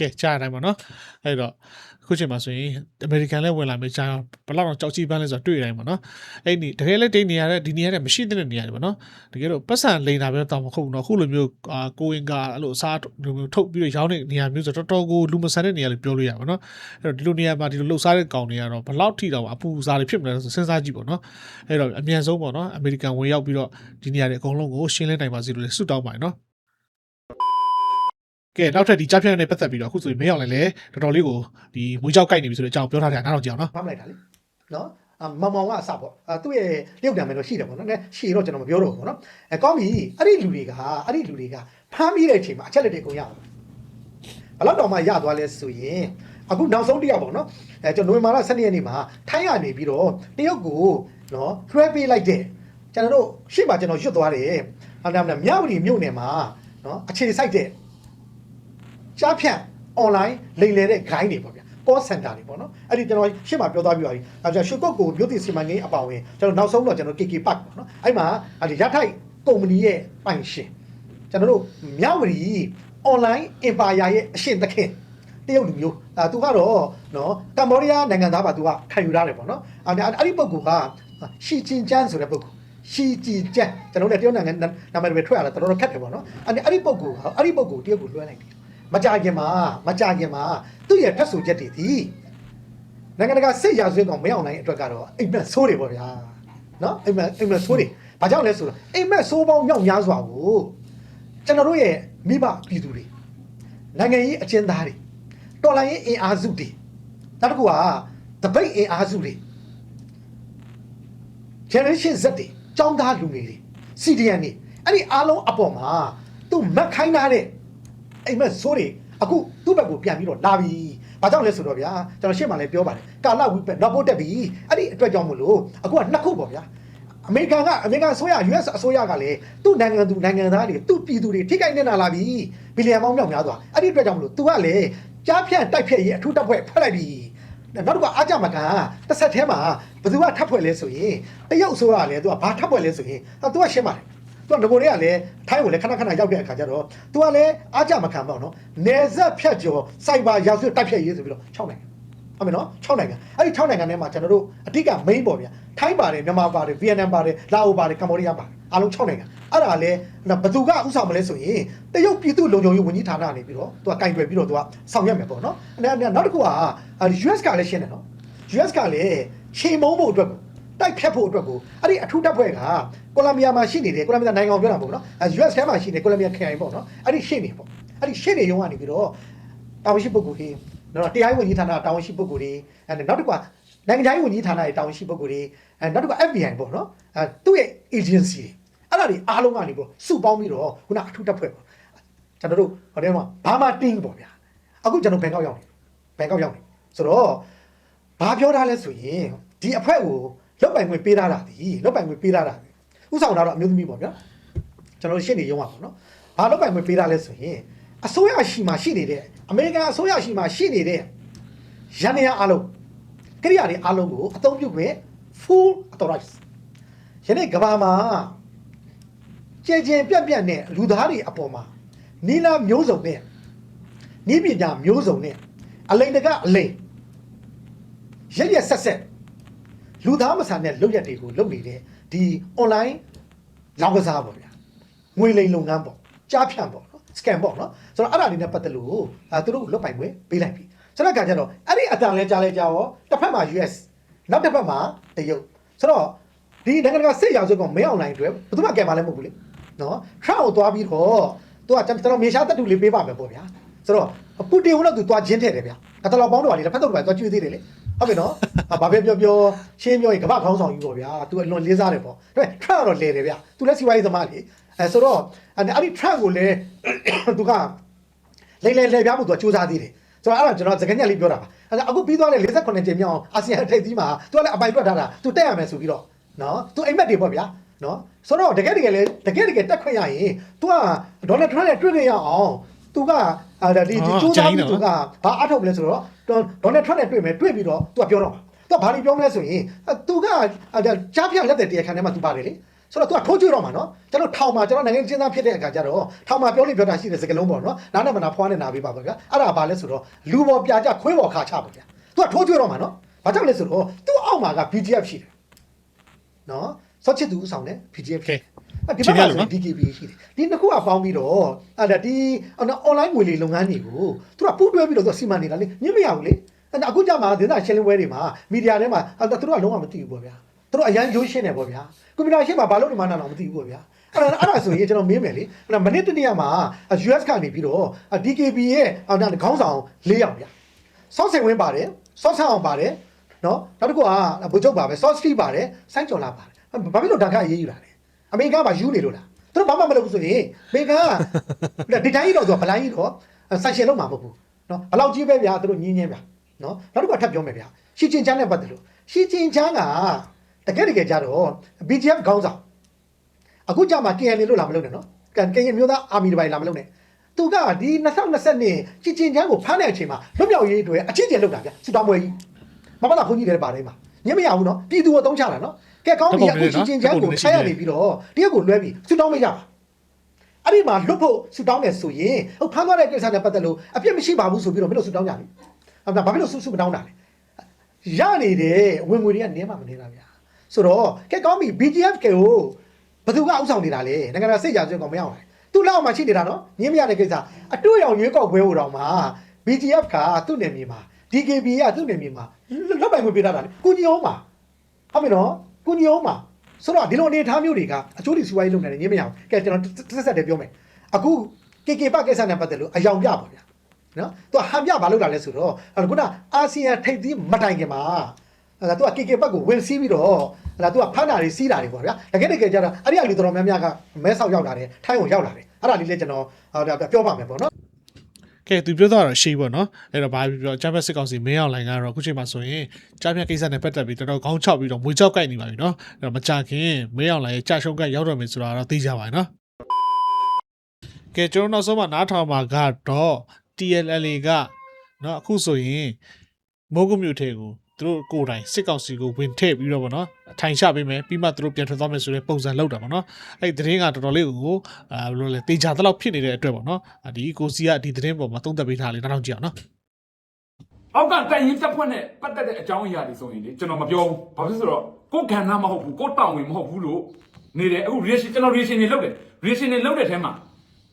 A: ကဲကြားရတိုင်းပါနော်အဲ့တော့အ ခုချိန်မှာဆိုရင်အမေရိကန်လည်းဝင်လာမယ်ကြားအောင်ဘယ်လောက်တော့ကြောက်ကြည့်ပန်းလဲဆိုတော့တွေ့တိုင်းပါနော်အဲ့ဒီတကယ်လည်းတိတ်နေရတဲ့ဒီနေရာတဲ့မရှိတဲ့နေရာတွေပါနော်တကယ်တော့ပတ်စံလိန်တာပဲတော့မဟုတ်ဘူးနော်အခုလိုမျိုးအာကိုဝင်ကအဲ့လိုအစားလိုမျိုးထုတ်ပြီးတော့ရောင်းတဲ့နေရာမျိုးဆိုတော့တော်တော်ကိုလူမဆန်တဲ့နေရာလို့ပြောလို့ရပါနော်အဲ့တော့ဒီလိုနေရာမှာဒီလိုလှုပ်ရှားတဲ့ကောင်တွေကတော့ဘယ်လောက်ထိတော့အပူစားတွေဖြစ်မလဲဆိုစဉ်းစားကြည့်ပေါ့နော်အဲ့တော့အမြန်ဆုံးပေါ့နော်အမေရိကန်ဝင်ရောက်ပြီးတော့ဒီနေရာတွေအကုန်လုံးကိုရှင်းလင်းနိုင်ပါစေလို့လည်းဆုတောင်းပါတယ်နော် ကဲနောက်ထပ်ဒီကြားဖြတ်နဲ့ပတ်သက်ပြီးတော့အခုဆိုရင်မင်းအောင်လည်းလေတော်တော်လေးကိုဒီမွေးကြောက်ကြိုက်နေပြီဆိုတဲ့အကြောင်းပြောထားတယ်အားတော့ကြည့်အောင်နော်
D: ဖမ်းလိုက်တာလေနော်အမင်မောင်ကအစပေါ့အဲသူ့ရဲ့လျုပ်တံမယ်တော့ရှိတယ်ပေါ့နော်နည်းရှည်တော့ကျွန်တော်မပြောတော့ဘူးပေါ့နော်အဲကောင်းပြီအဲ့ဒီလူတွေကအဲ့ဒီလူတွေကဖမ်းပြီးတဲ့အချိန်မှာအချက်လက်တွေကုန်ရအောင်ဘယ်တော့တော့မှရသွားလဲဆိုရင်အခုနောက်ဆုံးတစ်ယောက်ပေါ့နော်အဲကျွန်တော်နိုဝင်ဘာလ12ရက်နေ့မှာထိုင်းရနေပြီးတော့တရုတ်ကိုနော်လွှဲပေးလိုက်တဲ့ကျွန်တော်တို့ရှေ့မှာကျွန်တော်ရွတ်သွားတယ်ဟာဒါမှမြဝတီမြို့နယ်မှာနော်အခြေစိုက်တဲ့ ကြားဖြတ် online လိမ်လည်တဲ့ guide တွေပေါ့ဗျာ call center တွေပေါ့နော်အဲ့ဒီကျွန်တော်ရှေ့မှာပြောသွားပြီးပါပြီအဲကျွန်တော်ရှုပ်ကုတ်ကိုမြို့တည်စီမံကိန်းအပါဝင်ကျွန်တော်နောက်ဆုံးတော့ကျွန်တော် KK Park ပေါ့နော်အဲ့မှာအဲ့ဒီရထိုက်ကုမ္ပဏီရဲ့ပိုင်ရှင်ကျွန်တော်တို့မြဝတီ online empire ရဲ့အရှင်သခင်တရုတ်လူမျိုးအဲသူကတော့နော်ကမ္ဘောဒီးယားနိုင်ငံသားပါသူကခံယူရတယ်ပေါ့နော်အဲ့ဒီအဲ့ဒီပုဂ္ဂိုလ်ကရှီကျင်ကျန်းဆိုတဲ့ပုဂ္ဂိုလ်ရှီကြည်ကျန်းကျွန်တော်တို့လည်းတရုတ်နိုင်ငံနာမည်တွေထွက်ရတာတော်တော်ခက်တယ်ပေါ့နော်အဲ့ဒီအဲ့ဒီပုဂ္ဂိုလ်ကအဲ့ဒီပုဂ္ဂိုလ်တရုတ်ကိုလွှဲလိုက်တယ် မကြခင်မှာမကြခင်မှာသူ့ရဲ့ထွက်ဆိုချက်တွေဒီနိုင်ငံတကာစစ်ရာဇဝတ်ကောင်မရောက်နိုင်တဲ့အတွက်ကတော့အိမ်မက်ဆိုးတွေပေါ့ဗျာနော်အိမ်မက်အိမ်မက်ဆိုးတွေဘာကြောင့်လဲဆိုတော့အိမ်မက်ဆိုးပေါင်းမြောက်များစွာကိုကျွန်တော်တို့ရဲ့မိဘပြည်သူတွေနိုင်ငံရေးအကျဉ်းသားတွေတော်လိုင်းရေးအင်အားစုတွေနောက်တစ်ခုကတပိတ်အင်အားစုတွေ generation Z တွေចောင်းသားလူငယ်တွေ CDN တွေအဲ့ဒီအားလုံးအပေါ်မှာသူမက်ခိုင်းထားတဲ့ အိမ်မက်ဆိုးတွေအခုသူ့ဘက်ကိုပြန်ပြီးတော့လာပြီ။ဘာကြောင့်လဲဆိုတော့ဗျာကျွန်တော်ရှေ့မှာလည်းပြောပါတယ်။ကာလဝိပက်နောက်ပို့တက်ပြီ။အဲ့ဒီအတွက်ကြောင့်မလို့အခုကနှစ်ခုပေါ့ဗျာ။အမေရိကန်ကအမေရိကန်အစိုးရ US အစိုးရကလည်းသူ့နိုင်ငံသူနိုင်ငံသားတွေသူ့ပြည်သူတွေထိခိုက်နေတာလာပြီ။ဘီလီယံပေါင်းမြောက်များစွာ။အဲ့ဒီအတွက်ကြောင့်မလို့ तू ကလည်းကြားဖြန့်တိုက်ဖြတ်ရေးအထူးတပ်ဖွဲ့ဖွဲ့လိုက်ပြီ။နောက်တစ်ခုကအားကြမကန်တစ်ဆက်ထဲမှာဘယ်သူကထပ်ဖွဲ့လဲဆိုရင်တရုတ်အစိုးရကလည်း तू ကဘာထပ်ဖွဲ့လဲဆိုရင် तू ကရှင်းပါတယ်။ သူကငကိုတွေကလည်းထိုင်းကိုလည်းခဏခဏရောက်တဲ့အခါကျတော့သူကလည်းအားကြမခံပါဘူးနော်နေဆက်ဖြတ်ကျော်စိုက်ဘာရာဇဝတ်တိုက်ဖြတ်ရေးဆိုပြီးတော့6နိုင်ငံဟုတ်မယ်နော်6နိုင်ငံအဲ့ဒီ6နိုင်ငံထဲမှာကျွန်တော်တို့အဓိက main ပေါ့ဗျာထိုင်းပါတယ်မြန်မာပါတယ်ဗီယက်နမ်ပါတယ်လာအိုပါတယ်ကမ္ဘောဒီးယားပါတယ်အားလုံး6နိုင်ငံအဲ့ဒါလဲဘသူကဥဆောင်မလဲဆိုရင်တရုတ်ပြည်သူလုံခြုံရေးဝန်ကြီးဌာနနေပြီးတော့သူကကင်တွယ်ပြီးတော့သူကဆောင်ရွက်မယ်ပေါ့နော်အဲ့ဒါနောက်တစ်ခုက US ကလည်းရှင်းတယ်နော် US ကလည်းချိန်မုံဖို့အတွက်ကို တိုက်ဖြတ်ဖို့အတွက်ကိုအဲ့ဒီအထူးတပ်ဖွဲ့ကကိုလံဘီယာမှာရှိနေတယ်ကိုလံဘီယာနိုင်ငံကိုပြောတာမဟုတ်ဘူးနော်အဲ US ထဲမှာရှိနေကိုလံဘီယာခရိုင်ပေါ့နော်အဲ့ဒီရှင်းနေပေါ့အဲ့ဒီရှင်းနေရုံကနေပြီးတော့တာဝန်ရှိပုဂ္ဂိုလ်တွေနော်တရားရေးဝန်ကြီးဌာနတာဝန်ရှိပုဂ္ဂိုလ်တွေအဲနောက်တစ်ခုကနိုင်ငံခြားရေးဝန်ကြီးဌာနရဲ့တာဝန်ရှိပုဂ္ဂိုလ်တွေအဲနောက်တစ်ခုက FBI ပေါ့နော်အဲသူ့ရဲ့ agency တွေအဲ့ဒါတွေအားလုံးကနေပေါ့စုပေါင်းပြီးတော့ခုနအထူးတပ်ဖွဲ့ပေါ့ကျွန်တော်တို့ဟိုထဲမှာဘာမှတင်းပေါ့ဗျာအခုကျွန်တော်ဘန်ကောက်ရောက်နေဘန်ကောက်ရောက်နေဆိုတော့ဘာပြောထားလဲဆိုရင်ဒီအဖွဲ့ကို လုတ်ပိုင်ခွင့်ပေးထားတာဒီလုတ်ပိုင်ခွင့်ပေးထားတာဥဆောင်တာတော့အမျိုးသမီးပေါ့ဗျာကျွန်တော်ရှင်းနေရုံပါပေါ့နော်ဘာလုတ်ပိုင်ခွင့်ပေးထားလဲဆိုရင်အစိုးရရှိမှရှိနေတဲ့အမေရိကန်အစိုးရရှိမှရှိနေတဲ့ရန်နေရအလုံးကိရိယာတွေအလုံးကိုအသုံးပြုခွင့် full authorize ယနေ့ကဘာမှာကြဲကြဲပြန့်ပြန့်နဲ့လူသားတွေအပေါ်မှာနီလာမျိုးစုံနဲ့နီးပညာမျိုးစုံနဲ့အလိန်တကအလိန်ရက်ရက်ဆက်ဆက် လူသားမဆန်တဲ့လုပ်ရက်တွေကိုလုပ်နေတဲ့ဒီ online လောင်းကစားပေါ့ဗျာငွေလိမ်လုပ်ငန်းပေါ့ကြားဖြန့်ပေါ့နော် scam ပေါ့နော်ဆိုတော့အဲ့ဒါလေးနဲ့ပတ်သက်လို့အဲသူတို့လွတ်ပိုင်ခွင့်ပေးလိုက်ပြီဆိုတော့ကကြတော့အဲ့ဒီအတန်လဲကြားလဲကြားရောတစ်ဖက်မှာ US နောက်တစ်ဖက်မှာတရုတ်ဆိုတော့ဒီနိုင်ငံတကာစစ်ရာဇဝတ်ကောင်မင်းအောင်လိုင်းအတွက်ဘယ်သူမှကဲမှာလည်းမဟုတ်ဘူးလေနော် Trump ကိုသွားပြီးတော့သူကကျွန်တော်မြေရှားတက်တူလေးပေးပါမယ်ပေါ့ဗျာဆိုတော့ပူတင်ကတော့သူသွားချင်းထည့်တယ်ဗျာအတလောပေါင်းတော်ကလေတစ်ဖက်တော့ပဲသွားကျွေးသေးတယ်လေ ဟုတ်ပြီနော်ဟာဘာပဲပြောပြောရှင်းပြောရင်ကမ္ဘာခေါင်းဆောင်ကြီးပေါ့ဗျာသူအလွန်လေးစားတယ်ပေါ့ဒါပေမဲ့ Trump ကတော့လဲတယ်ဗျာသူလည်းစီဝိုင်းသမားလေအဲဆိုတော့အဲ့ဒီ Trump ကိုလည်းသူကလိမ့်လဲလဲပြမှုသူကစူးစမ်းသေးတယ်ဆိုတော့အဲ့ဒါကျွန်တော်စကားညက်လေးပြောတာပါအဲ့ဒါအခုပြီးသွားတဲ့58ကြိမ်မြောက်အာဆီယံထိပ်သီးမှာသူကလည်းအပိုင်တွက်ထားတာသူတက်ရမယ်ဆိုပြီးတော့နော်သူအိမ်မက်တွေပေါ့ဗျာနော်ဆိုတော့တကယ်တကယ်လဲတကယ်တကယ်တက်ခွင့်ရရင် तू ကဒေါ်နယ်ထရန့်နဲ့တွေ့ခွင့်ရအောင် तू သူက အာဒါဒီဒီကျိုးသားပြီးသူကဘာအထုတ်မလဲဆိုတော့ဒေါ်နယ်ထရန့်နဲ့တွေ့မယ်တွေ့ပြီးတော့သူကပြောတော့သူကဘာလို့ပြောမလဲဆိုရင်သူကကြားပြလက်တဲ့တရားခံထဲမှာသူပါတယ်လေဆိုတော့သူကထိုးကြွတော့မှာနော်ကျွန်တော်ထောင်မှာကျွန်တော်နိုင်ငံချင်းသားဖြစ်တဲ့အခါကျတော့ထောင်မှာပြောလို့ပြောတာရှိတဲ့စကလုံးပေါ့နော်နားနဲ့မနာဖွားနဲ့နာပေးပါပါဗျာအဲ့ဒါဘာလဲဆိုတော့လူပေါ်ပြကြခွေးပေါ်ခါချပါဗျာသူကထိုးကြွတော့မှာနော်ဘာကြောင့်လဲဆိုတော့သူ့အောက်မှာက BGF ရှိတယ်နော်စောချစ်သူဥဆောင်တဲ့ BGF ရှိတယ်အဲ့ ဒီဘက်ကဆိုရင် DKB ရှိတယ်ဒီနှစ်ခုကပေါင်းပြီးတော့အဲ့ဒါဒီအွန်လိုင်းငွေလေလုပ်ငန်းတွေကိုသူကပူးတွဲပြီးတော့သူစီမံနေတာလေညစ်မရဘူးလေအဲ့ဒါအခုကြမှာဒေသရှင်းလင်းပွဲတွေမှာမီဒီယာထဲမှာအဲ့ဒါသူတို့ကလုံးဝမသိဘူးပေါ့ဗျာသူတို့အရန်ရိုးရှင်းတယ်ပေါ့ဗျာကွန်ပျူတာရှင်းမှာဘာလို့ဒီမှာနာတော့မသိဘူးပေါ့ဗျာအဲ့ဒါအဲ့ဒါဆိုရင်ကျွန်တော်မေးမယ်လေအဲ့ဒါမနစ်တနေ့မှာ US ကနေပြီးတော့ DKB ရဲ့အော်ဒါခေါင်းဆောင်၄ယောက်ဗျာစောစင်ဝင်းပါတယ်စောဆန်းအောင်ပါတယ်နော်နောက်တစ်ခုကဗိုလ်ချုပ်ပါပဲစောစတီပါတယ်စိုင်းကျော်လာပါတယ်ဘာဖြစ်လို့တန်ခါအေးအေးယူလာလဲ အမေရိကမှာယူနေလို့လားသူတို့ဘာမှမလုပ်ဘူးဆိုရင်အမေရိကန်ကဒီတိုင်းကြီးတော့သူကဘလိုင်းကြီးတော့ဆိုင်ရှင်လုံးမှာမဟုတ်ဘူးနော်ဘလောက်ကြီးပဲဗျာသူတို့ညင်းညင်းဗျာနော်နောက်တစ်ခါထပ်ပြောမယ်ဗျာရှီချင်းချမ်းနဲ့ပတ်သက်လို့ရှီချင်းချမ်းကတကယ်တကယ်ကြတော့ BGF ခေါင်းဆောင်အခုကြမှာ KNL လို့လာမလုပ်နဲ့နော်ကရင်မျိုးသားအာမီတပိုင်းလာမလုပ်နဲ့သူကဒီ2020ရှီချင်းချမ်းကိုဖမ်းတဲ့အချိန်မှာလွတ်မြောက်ရေးတွေအချင်းချင်းလောက်တာဗျာစစ်တောင်းပွဲကြီးမမလာခွန်ကြီးတွေပါတယ်မှာညမရဘူးနော်ပြည်သူကိုတုံးချတာနော် ကဲကောင်းပြီအခုရှီချင်းချမ်းကိုဆက်ရနေပြီးတော့တရက်ကိုလွဲပြီးစစ်တောင်းမရပါအဲ့ဒီမှာလွတ်ဖို့ဆူတောင်းတယ်ဆိုရင်ဟုတ်ဖမ်းသွားတဲ့ကိစ္စနဲ့ပတ်သက်လို့အပြစ်မရှိပါဘူးဆိုပြီးတော့မင်းတို့ဆူတောင်းကြတယ်။အဲ့ဒါဘာဖြစ်လို့ဆူဆူမတောင်းတာလဲ။ရနေတဲ့ဝင်ငွေတွေကနည်းမှမနေတာဗျာ။ဆိုတော့ကဲကောင်းပြီ BGF ကိုဘယ်သူကဥဆောင်နေတာလဲ။နိုင်ငံတော်စိတ်ကြစွင်ကောင်မရအောင်။သူ့လောက်မှရှိနေတာနော်။ညင်းမရတဲ့ကိစ္စအတွေ့အကြုံရွေးကောက်ပွဲဟိုတောင်မှာ BGF ကသူ့နယ်မြေမှာ DKB ကသူ့နယ်မြေမှာလောက်ပိုင်မှုပေးတာလေ။ကုညီအောင်ပါ။ဟုတ်ပြီနော်။ ကုညီအောင်ပါ။ဆိုတော့ဒီလိုအနေအထားမျိုးတွေကအကျိုးတွေစီးပွားရေးလုပ်နေတယ်ညင်းမရအောင်ကဲကျွန်တော်တစ်ဆက်တည်းပြောမယ်အခု KK ပကိစ္စနဲ့ပတ်သက်လို့အယောင်ပြပါဗျာနော်သူကဟန်ပြဘာလုပ်တာလဲဆိုတော့အခုနအာဆီယံထိပ်သီးမတိုင်ခင်မှာအဲ့ဒါသူက KK ဘက်ကိုဝင်စီးပြီးတော့အဲ့ဒါသူကဖမ်းတာတွေစီးတာတွေပေါ့ဗျာတကယ်တကယ်ကျတော့အဲ့ဒီအလူတော်တော်များများကမဲဆောက်ရောက်လာတယ်ထိုင်းကိုရောက်လာတယ်အဲ့ဒါလေးလည်းကျွန်တော်ပြောပါမယ်ပေါ့နော်
A: ကဲသူပြောတော့ရှေးပေါ့နော်အဲ့တော့ဘာပြောပြောဂျာမတ်စစ်ကောင်စီမင်းအောင်လိုင်ကတော့အခုချိန်မှာဆိုရင်ကြားပြကိစ္စနဲ့ပတ်သက်ပြီးတော်တော်ခေါင်းချောက်ပြီးတော့မွေချောက်ကိုက်နေပါပြီနော်အဲ့တော့မကြခင်မင်းအောင်လိုင်ရဲ့ကြာရှုံးကရောက်တော့မယ်ဆိုတာတော့သိကြပါရဲ့နော်ကဲကျွန်တော်နောက်ဆုံးမှနားထောင်မှာကတော့ TLLA ကနော်အခုဆိုရင်မိုးကုတ်မြို့ထဲကို သူတို့ကိုယ်တိုင်စစ်ကောင်စီကိုဝင်ထည့်ပြီးတော့ဗောနော်ထိုင်ချပေးမယ်ပြီးမှသူတို့ပြန်ထွက်သွားမယ်ဆိုတဲ့ပုံစံလောက်တာဗောနော်အဲ့ဒီသတင်းကတော်တော်လေးကိုအာဘယ်လိုလဲတေချာတလောက်ဖြစ်နေတဲ့အတွက်ဗောနော်အာဒီကိုစီကဒီသတင်းပေါ်မှာသုံးသပ်ပေးထားလေနောက်တော့ကြည့်အောင်နော်
E: အောက်ကတိုင်ရင်တက်ဖွဲ့နဲ့ပတ်သက်တဲ့အကြောင်းအရာတွေဆိုရင်လေကျွန်တော်မပြောဘူးဘာဖြစ်လို့ဆိုတော့ကိုယ်ကဏ္ဍမဟုတ်ဘူးကိုယ်တောင်းဝင်မဟုတ်ဘူးလို့နေတယ်အခု reaction ကျွန်တော် reaction တွေလုပ်တယ် reaction တွေလုပ်တဲ့ထဲမှာ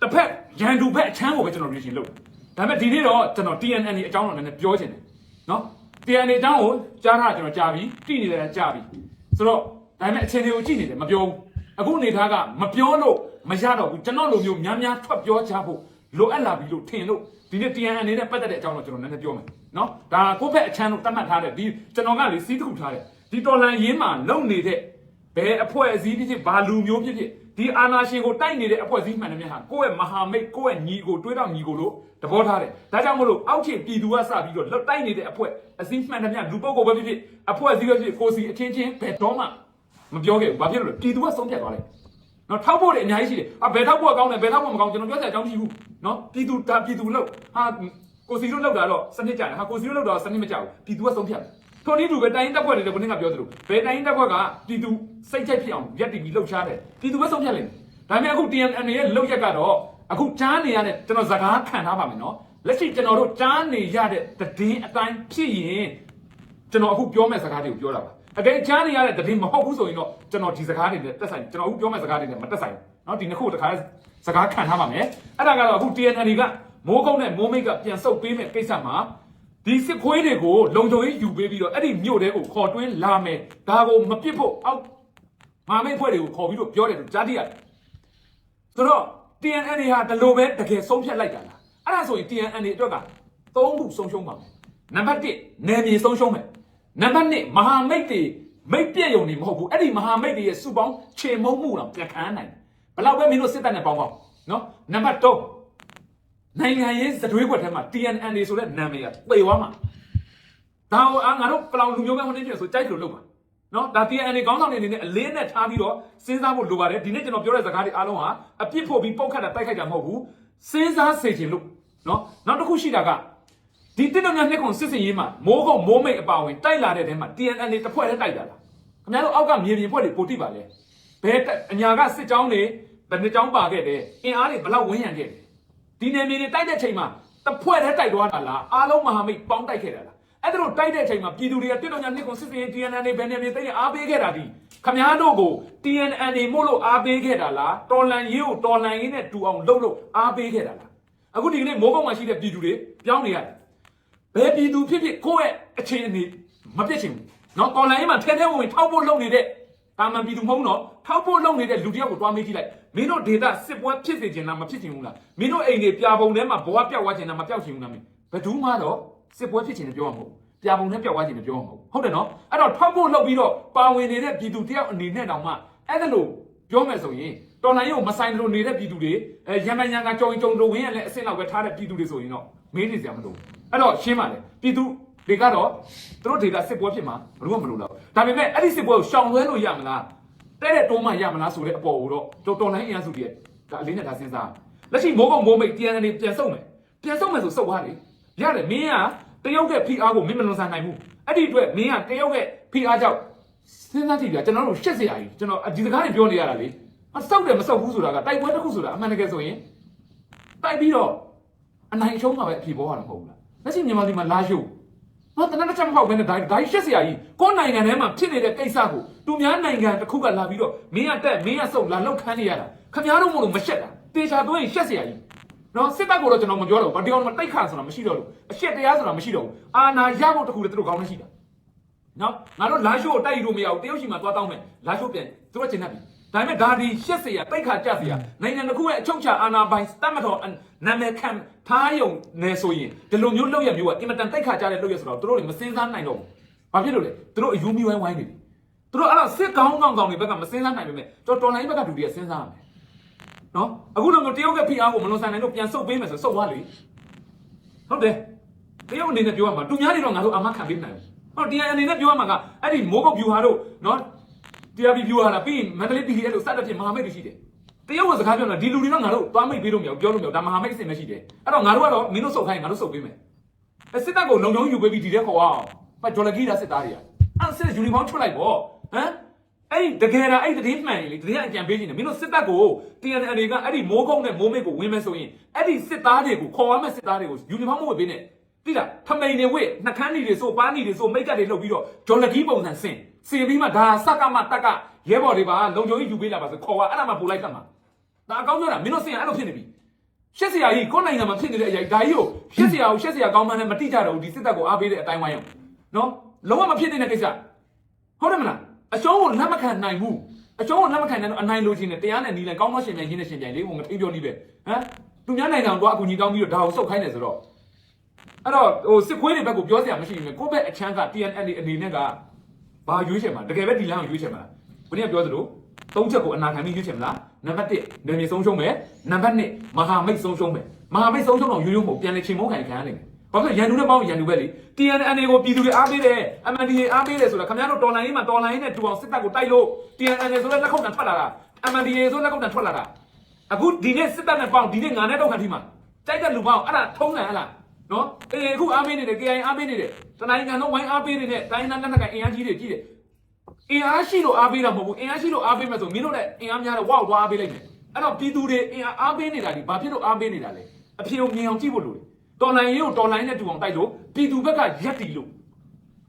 E: တစ်ဖက်ရန်သူဘက်အချမ်းကိုပဲကျွန်တော် reaction လုပ်တယ်ဒါပေမဲ့ဒီနေ့တော့ကျွန်တော် TNN အကြောင်းတော့လည်းပြောချင်တယ်နော် TNN အကြောင်းကိုကြားထားတာကျွန်တော်ကြားပြီတိနေတယ်ကြားပြီဆိုတော့ဒါပေမဲ့အချိန်တွေကိုကြည့်နေတယ်မပြောဘူးအခုအနေထားကမပြောလို့မရတော့ဘူးကျွန်တော်လိုမျိုးများများထွက်ပြောချဖို့လိုအပ်လာပြီလို့ထင်လို့ဒီနေ့ TNN အနေနဲ့ပတ်သက်တဲ့အကြောင်းတော့ကျွန်တော်နည်းနည်းပြောမယ်နော်ဒါကိုယ့်ဘက်အချမ်းလို့တတ်မှတ်ထားတဲ့ဒီကျွန်တော်ကလေစီးတစ်ခုထားတယ်ဒီတော်လန်ရင်းမှာလုံနေတဲ့ ဘယ်အဖွဲ့အစည်းဖြစ်ဖြစ်ဘာလူမျိုးဖြစ်ဖြစ်ဒီအာနာရှင်ကိုတိုက်နေတဲ့အဖွဲ့အစည်းမှန်တယ်များဟာကိုယ့်ရဲ့မဟာမိတ်ကိုယ့်ရဲ့ညီကိုတွေးတော့ညီကိုလို့တဘောထားတယ်ဒါကြောင့်မလို့အောက်ခြေပြည်သူကစပြီးတော့လက်တိုက်နေတဲ့အဖွဲ့အစည်းမှန်တယ်များလူပုဂ္ဂိုလ်ပဲဖြစ်ဖြစ်အဖွဲ့အစည်းပဲဖြစ်ဖြစ်ကိုယ်စီအချင်းချင်းဘယ်တော့မှမပြောခဲ့ဘူးဘာဖြစ်လို့လဲပြည်သူကဆုံးဖြတ်သွားတယ်နော်ထောက်ဖို့တွေအများကြီးရှိတယ်အဘယ်ထောက်ဖို့ကောင်းတယ်ဘယ်ထောက်ဖို့မကောင်းကျွန်တော်ပြောစရာအကြောင်းမရှိဘူးနော်ပြည်သူဒါပြည်သူလို့ဟာကိုစီတို့လောက်တာတော့စနစ်ကြတယ်ဟာကိုစီတို့လောက်တာစနစ်မကြဘူးပြည်သူကဆုံးဖြတ်တယ် ထိုနည်းတူပဲတိုင်းတက်ဖွဲ့တွေလည်းဘုန်းကပြောသလိုဘယ်တိုင်းတက်ဖွဲ့ကပြည်သူစိတ်ချိတ်ဖြစ်အောင်ရက်တီပြီးလှုပ်ရှားတယ်ပြည်သူပဲဆုံးဖြတ်လိမ့်မယ်ဒါပေမဲ့အခု TNN ရဲ့လှုပ်ရက်ကတော့အခုကြားနေရတဲ့ကျွန်တော်စကားခံထားပါမယ်နော်လက်ရှိကျွန်တော်တို့ကြားနေရတဲ့တည်င်းအတိုင်းဖြစ်ရင်ကျွန်တော်အခုပြောမဲ့စကားတွေကိုပြောတာပါအကယ်ကြားနေရတဲ့တည်င်းမဟုတ်ဘူးဆိုရင်တော့ကျွန်တော်ဒီစကားတွေနဲ့တက်ဆိုင်ကျွန်တော်အခုပြောမဲ့စကားတွေနဲ့မတက်ဆိုင်ဘူးเนาะဒီနှစ်ခုတခါစကားခံထားပါမယ်အဲ့ဒါကတော့အခု TNN ကမိုးကုတ်နဲ့မိုးမိတ်ကပြန်ဆုပ်ပေးမဲ့ကိစ္စမှာ ဒီစစ်ခွေးတွေကိုလုံခြုံရေးယူပေးပြီးတော့အဲ့ဒီမြို့တဲကိုခေါ်တွင်းလာမယ်ဒါကိုမပစ်ဖို့အောက်မာမိတ်ဖွဲ့တွေကိုခေါ်ပြီးတော့ပြောတယ်လို့ကြားသိရတယ်ဆိုတော့ TNN ဟာဒီလိုပဲတကယ်ဆုံးဖြတ်လိုက်တာလားအဲ့ဒါဆိုရင် TNN အတွက်ကသုံးခုဆုံးရှုံးပါမယ်နံပါတ်1နယ်မြေဆုံးရှုံးမယ်နံပါတ်2မဟာမိတ်တွေမိတ်ပြည့်ယုံနေမဟုတ်ဘူးအဲ့ဒီမဟာမိတ်တွေရဲ့စုပေါင်းခြေမုံမှုတော့ပြန်ခံနိုင်တယ်ဘယ်လောက်ပဲမင်းတို့စစ်တပ်နဲ့ပေါင်းပေါင်းနော်နံပါတ်3 နိုင်ငံရေးစတွေးခွက်ထဲမှာ TNN တွေဆိုတဲ့နာမည်ကပေသွားမှာဒါကိုအာငါတို့ကလောင်လူမျိုးပဲဟိုနေ့ကျဆိုကြိုက်လို့လုပ်ပါနော်ဒါ TNN ခေါင်းဆောင်တွေအနေနဲ့အလေးနဲ့ထားပြီးတော့စဉ်းစားဖို့လိုပါတယ်ဒီနေ့ကျွန်တော်ပြောတဲ့စကားတွေအားလုံးဟာအပြစ်ဖို့ပြီးပုတ်ခတ်တာတိုက်ခိုက်တာမဟုတ်ဘူးစဉ်းစားစေချင်လို့နော်နောက်တစ်ခုရှိတာကဒီတစ်တော်များနှစ်ခုစစ်စင်ရေးမှာမိုးကုံမိုးမိတ်အပါဝင်တိုက်လာတဲ့တဲမှာ TNN တွေတစ်ဖွဲ့တည်းတိုက်တာလားခင်ဗျားတို့အောက်ကမြေပြင်ဖွဲ့တွေပိုတိပါလေဘယ်အညာကစစ်ကြောင်းတွေဘယ်နှစ်ကြောင်းပါခဲ့တယ်အင်အားတွေဘယ်လောက်ဝန်းရံခဲ့တယ် ဒီနယ်မြေတွေတိုက်တဲ့ချိန်မှာတစ်ဖွဲ့တည်းတိုက်သွားတာလားအားလုံးမဟာမိတ်ပေါင်းတိုက်ခဲ့တာလားအဲ့ဒါတို့တိုက်တဲ့အချိန်မှာပြည်သူတွေကတစ်တော်များနှစ်ခုစစ်စင်ရေး TNN တွေဘယ်နယ်မြေတိုက်ရအားပေးခဲ့တာဒီခင်ဗျားတို့ကို TNN တွေမို့လို့အားပေးခဲ့တာလားတော်လန်ရေးကိုတော်လန်ရေးနဲ့တူအောင်လုပ်လို့အားပေးခဲ့တာလားအခုဒီကနေ့မိုးကုံမှာရှိတဲ့ပြည်သူတွေပြောင်းနေရတယ် ဘယ်ပြည်သူဖြစ်ဖြစ်ကိုယ့်ရဲ့အခြေအနေမပြတ်ချင်ဘူးเนาะတော်လိုင်းမှာထဲထဲဝင်ဝင်ထောက်ဖို့လုပ်နေတဲ့တာမန်ပြည်သူမဟုတ်ဘူးเนาะ ထောက်ဖို့လုပ်နေတဲ့လူတယောက်ကိုတွားမေးကြည့်လိုက်မင်းတို့ဒေတာစစ်ပွဲဖြစ်စေချင်လားမဖြစ်ချင်ဘူးလားမင်းတို့အိမ်တွေပြာပုံထဲမှာဘဝပြောက်သွားချင်လားမပြောက်ချင်ဘူးလားမင်းဘယ်သူမှတော့စစ်ပွဲဖြစ်ချင်တယ်ပြောမှာမဟုတ်ပြာပုံထဲပြောက်သွားချင်တယ်ပြောမှာမဟုတ်ဟုတ်တယ်နော်အဲ့တော့ထောက်ဖို့လုပ်ပြီးတော့ပါဝင်နေတဲ့ပြည်သူတယောက်အနေနဲ့တောင်မှအဲ့ဒါလို့ပြောမယ်ဆိုရင်တော်လိုင်းရုံမဆိုင်လို့နေတဲ့ပြည်သူတွေအဲရမန်ရန်ကကြောင်ကြုံလို့ဝင်းရလဲအဆင့်လောက်ပဲထားတဲ့ပြည်သူတွေဆိုရင်တော့မေးနေစရာမလိုအဲ့တော့ရှင်းပါလေပြည်သူတွေကတော့သူတို့ဒေတာစစ်ပွဲဖြစ်မှာဘာလို့မလို့လဲဒါပေမဲ့အဲ့ဒီစစ်ပွဲကိုရှောင်လွှဲလို့ရမလား တဲ့တဲ့တုံးမှရမလားဆိုတဲ့အပေါ်ကိုတော့တော်တော်နိုင်အင်အားစုတွေဒါအလေးနဲ့ဒါစဉ်းစားလက်ရှိမိုးကုံမိုးမိတ်ပြန်နေပြန်ဆုပ်မယ်ပြန်ဆုပ်မယ်ဆိုစုပ်သွားလေရတယ်မင်းကတရုတ်ရဲ့ဖိအားကိုမင်းမလွန်ဆန်နိုင်ဘူးအဲ့ဒီအတွက်မင်းကတရုတ်ရဲ့ဖိအားကြောင့်စဉ်းစားကြည့်ပြကျွန်တော်တို့ရှက်စရာကြီးကျွန်တော်ဒီစကားတွေပြောနေရတာလေအဆောက်တယ်မဆောက်ဘူးဆိုတာကတိုက်ပွဲတစ်ခုဆိုတာအမှန်တကယ်ဆိုရင်တိုက်ပြီးတော့အနိုင်အရှုံးမှာပဲအဖြေပေါ်ရတာမဟုတ်ဘူးလားလက်ရှိမြန်မာပြည်မှာလာရှု ငါတနက်တစ်ချက်မဟုတ်ဘဲနဲ့ဒါဒါရှက်စရာကြီးကိုယ်နိုင်ငံထဲမှာဖြစ်နေတဲ့ကိစ္စကိုသူများနိုင်ငံတစ်ခုကလာပြီးတော့မင်းကတက်မင်းကဆုတ်လာလောက်ခန်းနေရတာခင်ဗျားတို့မို့လို့မရှက်တာတေချာသွင်းရှက်စရာကြီးနော်စစ်တပ်ကိုတော့ကျွန်တော်မပြောတော့ဘူးဘာတရားမှတိုက်ခါဆိုတာမရှိတော့ဘူးအရှက်တရားဆိုတာမရှိတော့ဘူးအာနာရဖို့တခုတည်းသူတို့ကောင်းနေရှိတာနော်ငါတို့လာရှိုးကိုတိုက်ယူလို့မရဘူးတရုတ်ရှိမှသွားတောင်းမယ်လာရှိုးပြန်သူတို့ကျင်တတ်ပြီ ဒါပေမဲ့ဒါဒီရှက်စရာတိုက်ခါကြစရာနိုင်ငံတစ်ခုရဲ့အချုပ်ချာအာဏာပိုင်စတတ်မတော်နာမည်ခံထားယုံနေဆိုရင်ဒီလိုမျိုးလောက်ရမျိုးကအင်မတန်တိုက်ခါကြတဲ့လောက်ရဆိုတော့သူတို့တွေမစင်စားနိုင်တော့ဘူးဘာဖြစ်လို့လဲသူတို့အယူမီဝိုင်းဝိုင်းနေပြီသူတို့အဲ့တော့စစ်ကောင်းကောင်းကောင်းတွေဘက်ကမစင်စားနိုင်ပေမဲ့တော်တော်လိုင်းဘက်ကလူတွေကစင်စားရမယ်နော်အခုတော့တရုတ်ကဖိအားကိုမလွန်ဆန်နိုင်လို့ပြန်ဆုတ်ပေးမယ်ဆိုဆုတ်သွားလေဟုတ်တယ်တရုတ်အနေနဲ့ပြောရမှာသူများတွေတော့ငါတို့အာမခံပေးနိုင်ဘူးဟုတ်တရားအနေနဲ့ပြောရမှာကအဲ့ဒီမိုးကုတ်ဗျူဟာတို့နော် တရားပြီးဗျူဟာလားပြီးရင်မန္တလေးပြည်အဲ့လိုစတဲ့ဖြစ်မဟာမိတ်တွေရှိတယ်တရုတ်ကစကားပြောတာဒီလူတွေတော့ငါတို့သွားမိတ်ပေးလို့မရဘူးပြောလို့မရဘူးဒါမဟာမိတ်အစ်စ်မရှိတယ်အဲ့တော့ငါတို့ကတော့မင်းတို့ဆုတ်ခိုင်းငါတို့ဆုတ်ပေးမယ်အဲစစ်တပ်ကိုလုံချုံယူပေးပြီးဒီတဲ့ခေါ်အောင်ဘာဂျော်လဂီတာစစ်သားတွေကအဲ့စစ်ယူနီဖောင်းထွက်လိုက်ပေါ့ဟမ်အဲ့ဒီတကယ်တာအဲ့ဒီတည်င်းမှန်လေတည်င်းအကြံပေးနေတယ်မင်းတို့စစ်တပ်ကို TNN တွေကအဲ့ဒီမိုးကုန်းနဲ့မိုးမိတ်ကိုဝင်မယ်ဆိုရင်အဲ့ဒီစစ်သားတွေကိုခေါ်ရမယ့်စစ်သားတွေကိုယူနီဖောင်းမဝတ်ပေးနဲ့တိလားထမိန်တွေဝစ်နှကန်းတွေဆိုပန်းတွေဆိုမိတ်ကတ်တွေလှုပ်ပြီးတော့ဂျော်လဂီပုံစံဆင် စင်ပြီးမှဒါစကမတက်ကရဲဘော်တွေပါလုံချုံကြီးယူပေးလာပါဆိုခေါ်ရအဲ့ဒါမှပို့လိုက်တတ်မှာဒါအကောင်းပြောတာမင်းတို့စင်အဲ့လိုဖြစ်နေပြီရှက်စရာကြီးကိုယ်နိုင်ငံမှာဖြစ်နေတဲ့အရာကြီးဒါကြီးကိုရှက်စရာကိုရှက်စရာကောင်းမှန်းနဲ့မတိကြတော့ဘူးဒီစစ်တပ်ကိုအားပေးတဲ့အတိုင်းဝိုင်းအောင်နော်လုံးဝမဖြစ်နေတဲ့ကိစ္စဟုတ်တယ်မလားအရှုံးကိုလက်မခံနိုင်ဘူးအရှုံးကိုလက်မခံနိုင်တော့အနိုင်လို့ချင်းနဲ့တရားနဲ့နီးလိုက်ကောင်းတော့ရှင်ပြန်ရင်းနဲ့ရှင်ပြန်လေးဘုံမထိပြောနေပဲဟမ်သူများနိုင်ငံတော့အကူကြီးတောင်းပြီးတော့ဒါကိုစုပ်ခိုင်းတယ်ဆိုတော့အဲ့တော့ဟိုစစ်ခွေးတွေဘက်ကိုပြောစရာမရှိဘူးကိုယ့်ဘက်အချမ်းက TNL အနေနဲ့က ဘာရွေးချယ်မှာတကယ်ပဲဒီလမ်းကိုရွေးချယ်မှာဘယ်နည်းပြောသလိုသုံးချက်ကိုအနာခံပြီးရွေးချယ်မလားနံပါတ်1နယ်မြေဆုံးရှုံးမယ်နံပါတ်2မဟာမိတ်ဆုံးရှုံးမယ်မဟာမိတ်ဆုံးရှုံးတော့ရိုးရိုးမဟုတ်ပြန်လေချိန်မုန်းခံခံရနိုင်တယ်ဘာဖြစ်လဲရန်သူနဲ့ပေါင်းရန်သူပဲလေ TNN ကိုပြည်သူတွေအားပေးတယ် MNDA အားပေးတယ်ဆိုတာခင်ဗျားတို့တော်လိုင်းရေးမှာတော်လိုင်းရေးနဲ့တူအောင်စစ်တပ်ကိုတိုက်လို့ TNN ဆိုတဲ့လက်ခုပ်တန်ထွက်လာတာ MNDA ဆိုတဲ့လက်ခုပ်တန်ထွက်လာတာအခုဒီနေ့စစ်တပ်နဲ့ပေါင်းဒီနေ့ငါနဲ့တော့ခံထိမှာတိုက်တဲ့လူပေါင်းအဲ့ဒါထုံးတယ်ဟလား နော်အေးအခုအားပေးနေတယ် KI အားပေးနေတယ်တနိုင်ငံလုံးဝိုင်းအားပေးနေတဲ့တိုင်းသားလက်နက်ကအင်အားကြီးတွေကြီးတယ်အင်အားရှိလို့အားပေးတာမဟုတ်ဘူးအင်အားရှိလို့အားပေးမယ်ဆိုမင်းတို့လည်းအင်အားများတော့ဝေါက်သွားအားပေးလိုက်မယ်အဲ့တော့ပြည်သူတွေအင်အားအားပေးနေတာဒီဘာဖြစ်လို့အားပေးနေတာလဲအဖြေကိုမြင်အောင်ကြည့်ဖို့လိုတယ်တော်လိုင်းရေးကိုတော်လိုင်းနဲ့တူအောင်တိုက်လို့ပြည်သူဘက်ကရက်တီလို့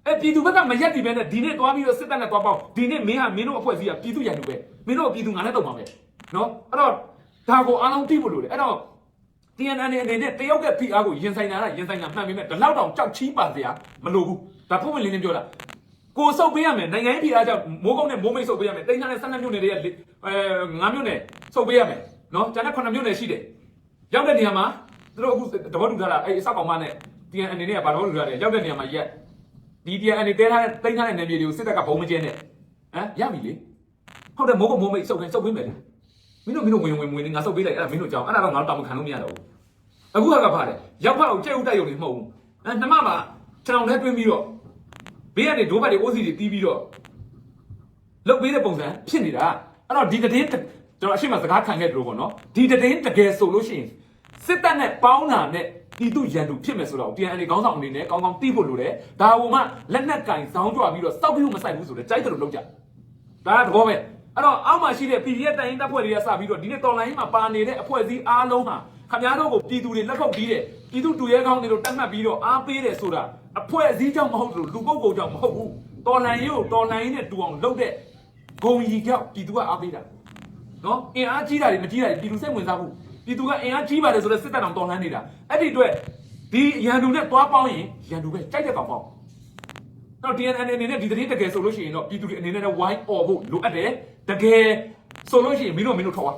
E: အဲ့ပြည်သူဘက်ကမရက်တီပဲနဲ့ဒီနေ့သွားပြီးတော့စစ်တပ်နဲ့သွားပေါင်းဒီနေ့မင်းဟာမင်းတို့အဖွဲ့အစည်းကပြည်သူရန်သူပဲမင်းတို့ပြည်သူငါနဲ့တုံပါပဲနော်အဲ့တော့ဒါကိုအားလုံးသိဖို့လိုတယ်အဲ့တော့ TNN အနေနဲ့တရုတ်ကဖိအားကိုရင်ဆိုင်တာလားရင်ဆိုင်တာမှန်ပေမဲ့ဒီလောက်တောင်ကြောက်ချီးပါစရာမလိုဘူးဒါဖုံးဝင်လင်းလင်းပြောတာကိုစုပ်ပေးရမယ်နိုင်ငံရေးပြည်အားကြောင့်မိုးကုန်းနဲ့မိုးမိတ်စုပ်ပေးရမယ်တိန်းချမ်းနဲ့12မြို့နယ်တွေကအဲ9မြို့နယ်စုပ်ပေးရမယ်နော်ကျန်တဲ့9မြို့နယ်ရှိတယ်ရောက်တဲ့နေရာမှာသူတို့အခုတဘောတူထားတာအဲအဆောက်ကောင်မနဲ့ TN အနေနဲ့ကဘာတော့တူထားတယ်ရောက်တဲ့နေရာမှာရက်ဒီ TN အနေတဲထားတဲ့တိန်းချမ်းတဲ့နယ်မြေတွေကိုစစ်တပ်ကဘုံမကျင်းနဲ့ဟမ်ရပြီလေဟုတ်တယ်မိုးကုန်းမိုးမိတ်စုပ်ခိုင်းစုပ်ပေးမယ်လေ မင်းတို့မင်းတို့ဝင်ဝင်ဝင်နေငါစုပ်ပေးလိုက်အဲ့ဒါမင်းတို့ကြောင်းအဲ့ဒါတော့ငါတို့တောင်းမခံလို့မရတော့ဘူးအခုကကဖားတယ်ရောက်ဖက်ကိုကြက်ဥတိုက်ရုံနေမဟုတ်ဘူးအဲနှမမှာခြံအောင်ထဲတွင်းပြီးတော့ဘေးကနေဒိုးဘက်တွေအိုးစီတွေတီးပြီးတော့လုတ်ပေးတဲ့ပုံစံဖြစ်နေတာအဲ့တော့ဒီတည်င်းကျွန်တော်အရှိမစကားခံခဲ့တယ်လို့ပေါ့နော်ဒီတည်င်းတကယ်ဆိုလို့ရှိရင်စစစ်တပ်နဲ့ပေါင်းတာနဲ့ပြည်သူရန်သူဖြစ်မယ်ဆိုတော့ TNL ခေါင်းဆောင်အနေနဲ့ကောင်းကောင်းသိဖို့လိုတယ်ဒါဝမှလက်နက်ကင်ဇောင်းကြွပြီးတော့စောက်ပြီးမဆိုင်ဘူးဆိုတော့ကြိုက်တယ်လို့လုပ်ကြဒါကတဘောပဲ အဲ့တော့အောက်မှာရှိတဲ့ PDF တိုင်းရင်းတပ်ဖွဲ့တွေကစပြီးတော့ဒီနေ့တော်လိုင်းမှာပါနေတဲ့အဖွဲ့အစည်းအားလုံးဟာခင်ဗျားတို့ကိုပြည်သူတွေလက်ခုပ်ပြီးတယ်ပြည်သူတူရဲကောင်းတွေတို့တက်မှတ်ပြီးတော့အားပေးတယ်ဆိုတာအဖွဲ့အစည်းကြောင့်မဟုတ်လို့လူပုဂ္ဂိုလ်ကြောင့်မဟုတ်ဘူးတော်လိုင်းရေးကိုတော်လိုင်းနဲ့တူအောင်လုပ်တဲ့ဂုံကြီးကြောင့်ပြည်သူကအားပေးတာနော်အင်အားကြီးတာတွေမကြီးတာတွေပြည်သူစိတ်ဝင်စားဘူးပြည်သူကအင်အားကြီးပါတယ်ဆိုတော့စစ်တပ်တော်တော်လှမ်းနေတာအဲ့ဒီအတွက်ဒီရန်သူနဲ့သွားပေါင်းရင်ရန်သူပဲကြိုက်တဲ့ကောင်ပေါင်းတော့ DNA အနေနဲ့ဒီသတင်းတကယ်ဆိုလို့ရှိရင်တော့ပြည်သူတွေအနေနဲ့ဝိုင်းអော်ဖို့လိုအပ်တယ် တကယ်ဆိုလို့ရှိရင်မင်းတို့မင်းတို့ထောက်ပါ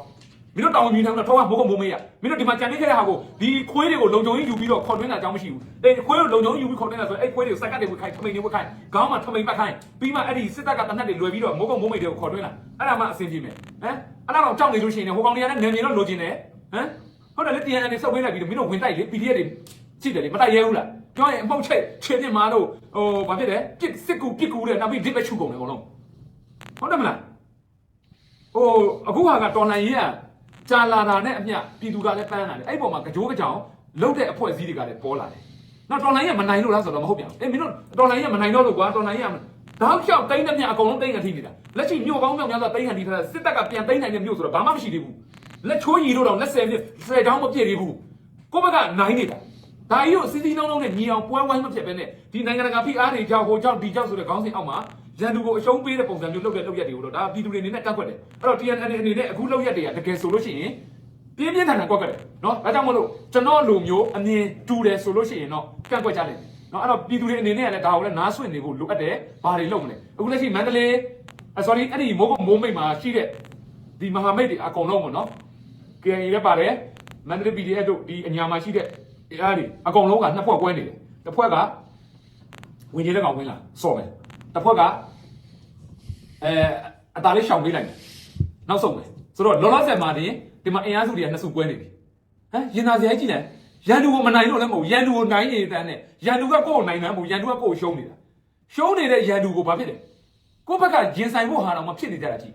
E: မင်းတို့တောင်းမြင်ထောက်တော့ထောက်ပါမိုးကမိုးမေးရမင်းတို့ဒီမှာကြံနေခဲ့တဲ့ဟာကိုဒီခွေးတွေကိုလုံခြုံရေးယူပြီးတော့ခေါ်တွင်းတာအကြောင်းမရှိဘူးအဲခွေးကိုလုံခြုံရေးယူပြီးခေါ်တွင်းတာဆိုအဲ့ခွေးတွေကိုစက်ကတ်တွေဝခိုင်းထမိန်တွေဝခိုင်းခေါင်းမှာထမိန်ပတ်ခိုင်းပြီးမှအဲ့ဒီစစ်တပ်ကတနက်တွေလွယ်ပြီးတော့မိုးကမိုးမေးတွေကိုခေါ်တွင်းတာအဲ့ဒါမှအဆင်ပြေမယ်ဟမ်အဲ့ဒါတော့ကြောက်နေလို့ရှိရင်ဟိုကောင်တွေကလည်းငယ်ငယ်တော့လိုချင်တယ်ဟမ်ဟုတ်တယ်လေ TNN တွေစောက်ပေးလိုက်ပြီးတော့မင်းတို့ဝင်တိုက်လေ PDF တွေကြည့်တယ်လေမတိုက်ရဲဘူးလားပြောရင်အမောက်ချိတ်ခြေတင်မာတို့ဟိုဘာဖြစ်တယ်ပြစ်စစ်ကူပြစ်ကူတဲ့နောက်ပြီးဒစ်ပဲချူကုန်တယ်အကုန်လုံးဟုတ်တယ်မလား ဟိုအခုဟာကတော်လှန်ရေးကကြာလာတာနဲ့အမျှပြည်သူကလည်းပန်းလာတယ်အဲ့ဒီပုံမှာကြောကြောင်လှုပ်တဲ့အဖွဲ့အစည်းတွေကလည်းပေါ်လာတယ်။နောက်တော်လှန်ရေးကမနိုင်လို့လားဆိုတော့မဟုတ်ပြန်ဘူး။အေးမင်းတို့တော်လှန်ရေးကမနိုင်တော့လို့ကွာတော်လှန်ရေးကတောက်လျှောက်တိုင်းတဲ့မြအကုန်လုံးတိုင်းခံထိနေတာ။လက်ရှိမြို့ပေါင်းမြောက်များစွာတိုင်းခံထိထားတာစစ်တပ်ကပြန်တိုင်းနိုင်တဲ့မြို့ဆိုတော့ဘာမှမရှိသေးဘူး။လက်ချိုးရီတို့တော့လက်ဆယ်ပြည့်ဆယ်တောင်းမပြည့်သေးဘူး။ကိုယ့်ဘက်ကနိုင်နေတာ။ဒါကြီးကိုစီစီလုံးလုံးနဲ့ညီအောင်ပွဲဝိုင်းမဖြစ်ပဲနဲ့ဒီနိုင်ငံတကာဖိအားတွေကြောင့်ဟိုကြောင့်ဒီကြောင့်ဆိုတဲ့ခေါင်းစဉ်အောက်မှာ ရန်သူကိုအရှုံးပေးတဲ့ပုံစံမျိုးလုပ်တဲ့လုပ်ရက်တွေကိုတော့ဒါပြည်သူတွေအနေနဲ့ကန့်ကွက်တယ်အဲ့တော့ TNN အနေနဲ့အခုလုပ်ရက်တွေကတကယ်ဆိုလို့ရှိရင်ပြင်းပြင်းထန်ထန်ကွက်ကွက်တယ်နော်ဒါကြောင့်မလို့ကျွန်တော်လူမျိုးအမြင်တူတယ်ဆိုလို့ရှိရင်တော့ကန့်ကွက်ကြတယ်နော်အဲ့တော့ပြည်သူတွေအနေနဲ့ကလည်းဒါကိုလည်းနားဆွင့်နေဖို့လိုအပ်တယ်ဘာတွေလုပ်မလဲအခုလက်ရှိမန္တလေး sorry အဲ့ဒီမိုးမိုးမိတ်မှာရှိတဲ့ဒီမဟာမိတ်တွေအကုန်လုံးပေါ့နော် KNY လည်းပါတယ်မန္တလေး PDF တို့ဒီအညာမှာရှိတဲ့အားတွေအကုန်လုံးကနှစ်ဖွဲ့ကွဲနေတယ်တစ်ဖွဲ့ကဝင်နေတဲ့ကောင်ဝင်လာစော့မယ်တစ်ဖွဲ့က အဲအသားလေးရှောင်ပေးလိုက်မယ်နောက်ဆုံးမယ်ဆိုတော့လောလောဆယ်မှာတင်ဒီမှာအင်အားစုတွေကနှစ်စုကွဲနေပြီဟမ်ရင်သာစရာကြီးကြည့်လိုက်ရန်သူကိုမနိုင်လို့လည်းမဟုတ်ရန်သူကိုနိုင်နေတဲ့အနဲ့ရန်သူကကိုယ့်ကိုနိုင်တယ်မဟုတ်ရန်သူကကိုယ့်ကိုရှုံးနေတာရှုံးနေတဲ့ရန်သူကိုဘာဖြစ်လဲကိုယ့်ဘက်ကရင်ဆိုင်ဖို့ဟာတော့မဖြစ်နေကြတာကြီး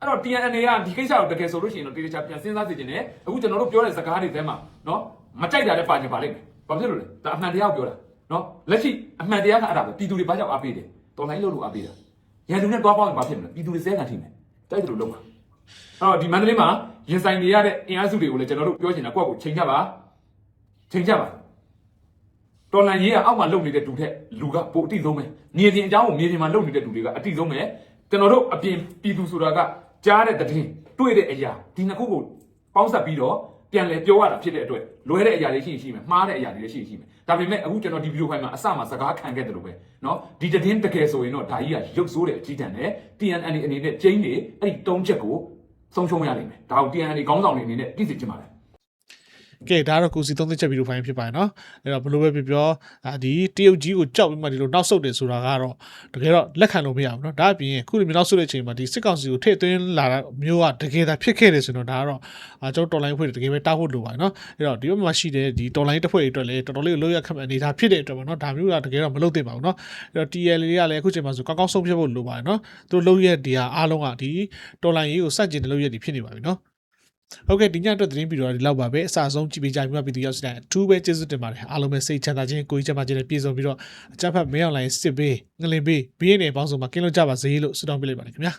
E: အဲ့တော့ TNN တွေကဒီကိစ္စကိုတကယ်ဆိုလို့ရှိရင်တော့တေချာပြန်စဉ်းစားစီခြင်းနဲ့အခုကျွန်တော်တို့ပြောတဲ့စကားတွေထဲမှာနော်မကြိုက်တာလည်းပါချင်ပါလိမ့်မယ်။ဘာဖြစ်လို့လဲ။ဒါအမှန်တရားကိုပြောတာနော်လက်ရှိအမှန်တရားကအဲ့ဒါပဲပြည်သူတွေဘာကြောင့်အားပေးတယ်။တော်လိုင်းလို့လို့အားပေးတာ။ ရန်သူနဲ့သွားပေါင်းရင်ဘာဖြစ်မလဲ။ပြည်သူတွေစဲခံထိမယ်။တိုက်တယ်လို့လုပ်ပါ။အဲ့တော့ဒီမန္တလေးမှာရင်ဆိုင်နေရတဲ့အင်အားစုတွေကိုလည်းကျွန်တော်တို့ပြောချင်တာကိုယ့်ကိုချိန်ကြပါ။ချိန်ကြပါ။တော်လန်ရေးကအောက်မှာလုံနေတဲ့လူထက်လူကပိုအတိဆုံးပဲ။မြေပြင်အကြောင်းကိုမြေပြင်မှာလုံနေတဲ့လူတွေကအတိဆုံးပဲ။ကျွန်တော်တို့အပြင်ပြည်သူဆိုတာကကြားတဲ့တဲ့င်းတွေ့တဲ့အရာဒီနှစ်ခုကိုပေါင်းစပ်ပြီးတော့ ပြန်လဲပြောရတာဖြစ်တဲ့အတွက်လွဲတဲ့အရာတွေရှိရင်ရှိမယ်မှားတဲ့အရာတွေလည်းရှိရင်ရှိမယ်ဒါပေမဲ့အခုကျွန်တော်ဒီဗီဒီယိုဖိုင်မှာအစမှာစကားခံခဲ့တယ်လို့ပဲเนาะဒီတဲ့င်းတကယ်ဆိုရင်တော့ဒါကြီးကရုပ်ဆိုးတဲ့အကြီးတန်းနဲ့ TNN အနေနဲ့ကျင်းနေအဲ့ဒီတုံးချက်ကိုဆုံးရှုံးရနိုင်မယ်ဒါကို TNN ခေါင်းဆောင်တွေအနေနဲ့သိစေချင်ပါတယ်
A: ကဲဒါတော့ကိုစီသုံးသက်ချက်ဗီဒီယိုဖိုင်ဖြစ်ပါတယ်နော်အဲ့တော့ဘယ်လိုပဲပြောပြောဒါဒီတရုတ်ကြီးကိုကြောက်ပြီးမှဒီလိုနောက်ဆုတ်တယ်ဆိုတာကတော့တကယ်တော့လက်ခံလို့မရဘူးနော်ဒါအပြင်ခုလိုမျိုးနောက်ဆုတ်တဲ့အချိန်မှာဒီစစ်ကောင်စီကိုထည့်သွင်းလာတာမျိုးကတကယ်သာဖြစ်ခဲ့တယ်ဆိုတော့ဒါကတော့အာကျွန်တော်တော်လိုင်းဖွဲ့တကယ်ပဲတားဖို့လိုပါတယ်နော်အဲ့တော့ဒီဘက်မှာရှိတဲ့ဒီတော်လိုင်းတစ်ဖွဲ့တွေအတွက်လည်းတော်တော်လေးကိုလောက်ရခက်မဲ့အနေထားဖြစ်တဲ့အတွက်ပေါ့နော်ဒါမျိုးကတကယ်တော့မလုပ်သင့်ပါဘူးနော်အဲ့တော့ TL လေးကလည်းအခုချိန်မှာဆိုကောင်းကောင်းဆုံးဖြတ်ဖို့လိုပါတယ်နော်သူတို့လောက်ရဒီဟာအားလုံးကဒီတော်လိုင်းရေးကိုစန့်ကျင်တဲ့လောက်ရဒီဖြစ်နေပါပြီနော် ဟုတ်ကဲ့ဒီညအတွက်သတင်းဗီဒီယိုဒီလောက်ပါပဲအစားဆုံးကြည့်ပေးကြပြီးမှပြည်သူရောက်စတဲ့အထူးပဲကျေးဇူးတင်ပါတယ်အားလုံးပဲစိတ်ချမ်းသာခြင်းကိုယ်ကြီးချမ်းသာခြင်းနဲ့ပြည့်စုံပြီးတော့အကြမ်းဖက်မင်းအောင်လိုင်းစစ်ပေးငလင်ပေးဘီးရင်တွေပေါင်းစုံမှာကင်းလို့ကြပါစေလို့ဆုတောင်းပေးလိုက်ပါတယ်ခင်ဗျာ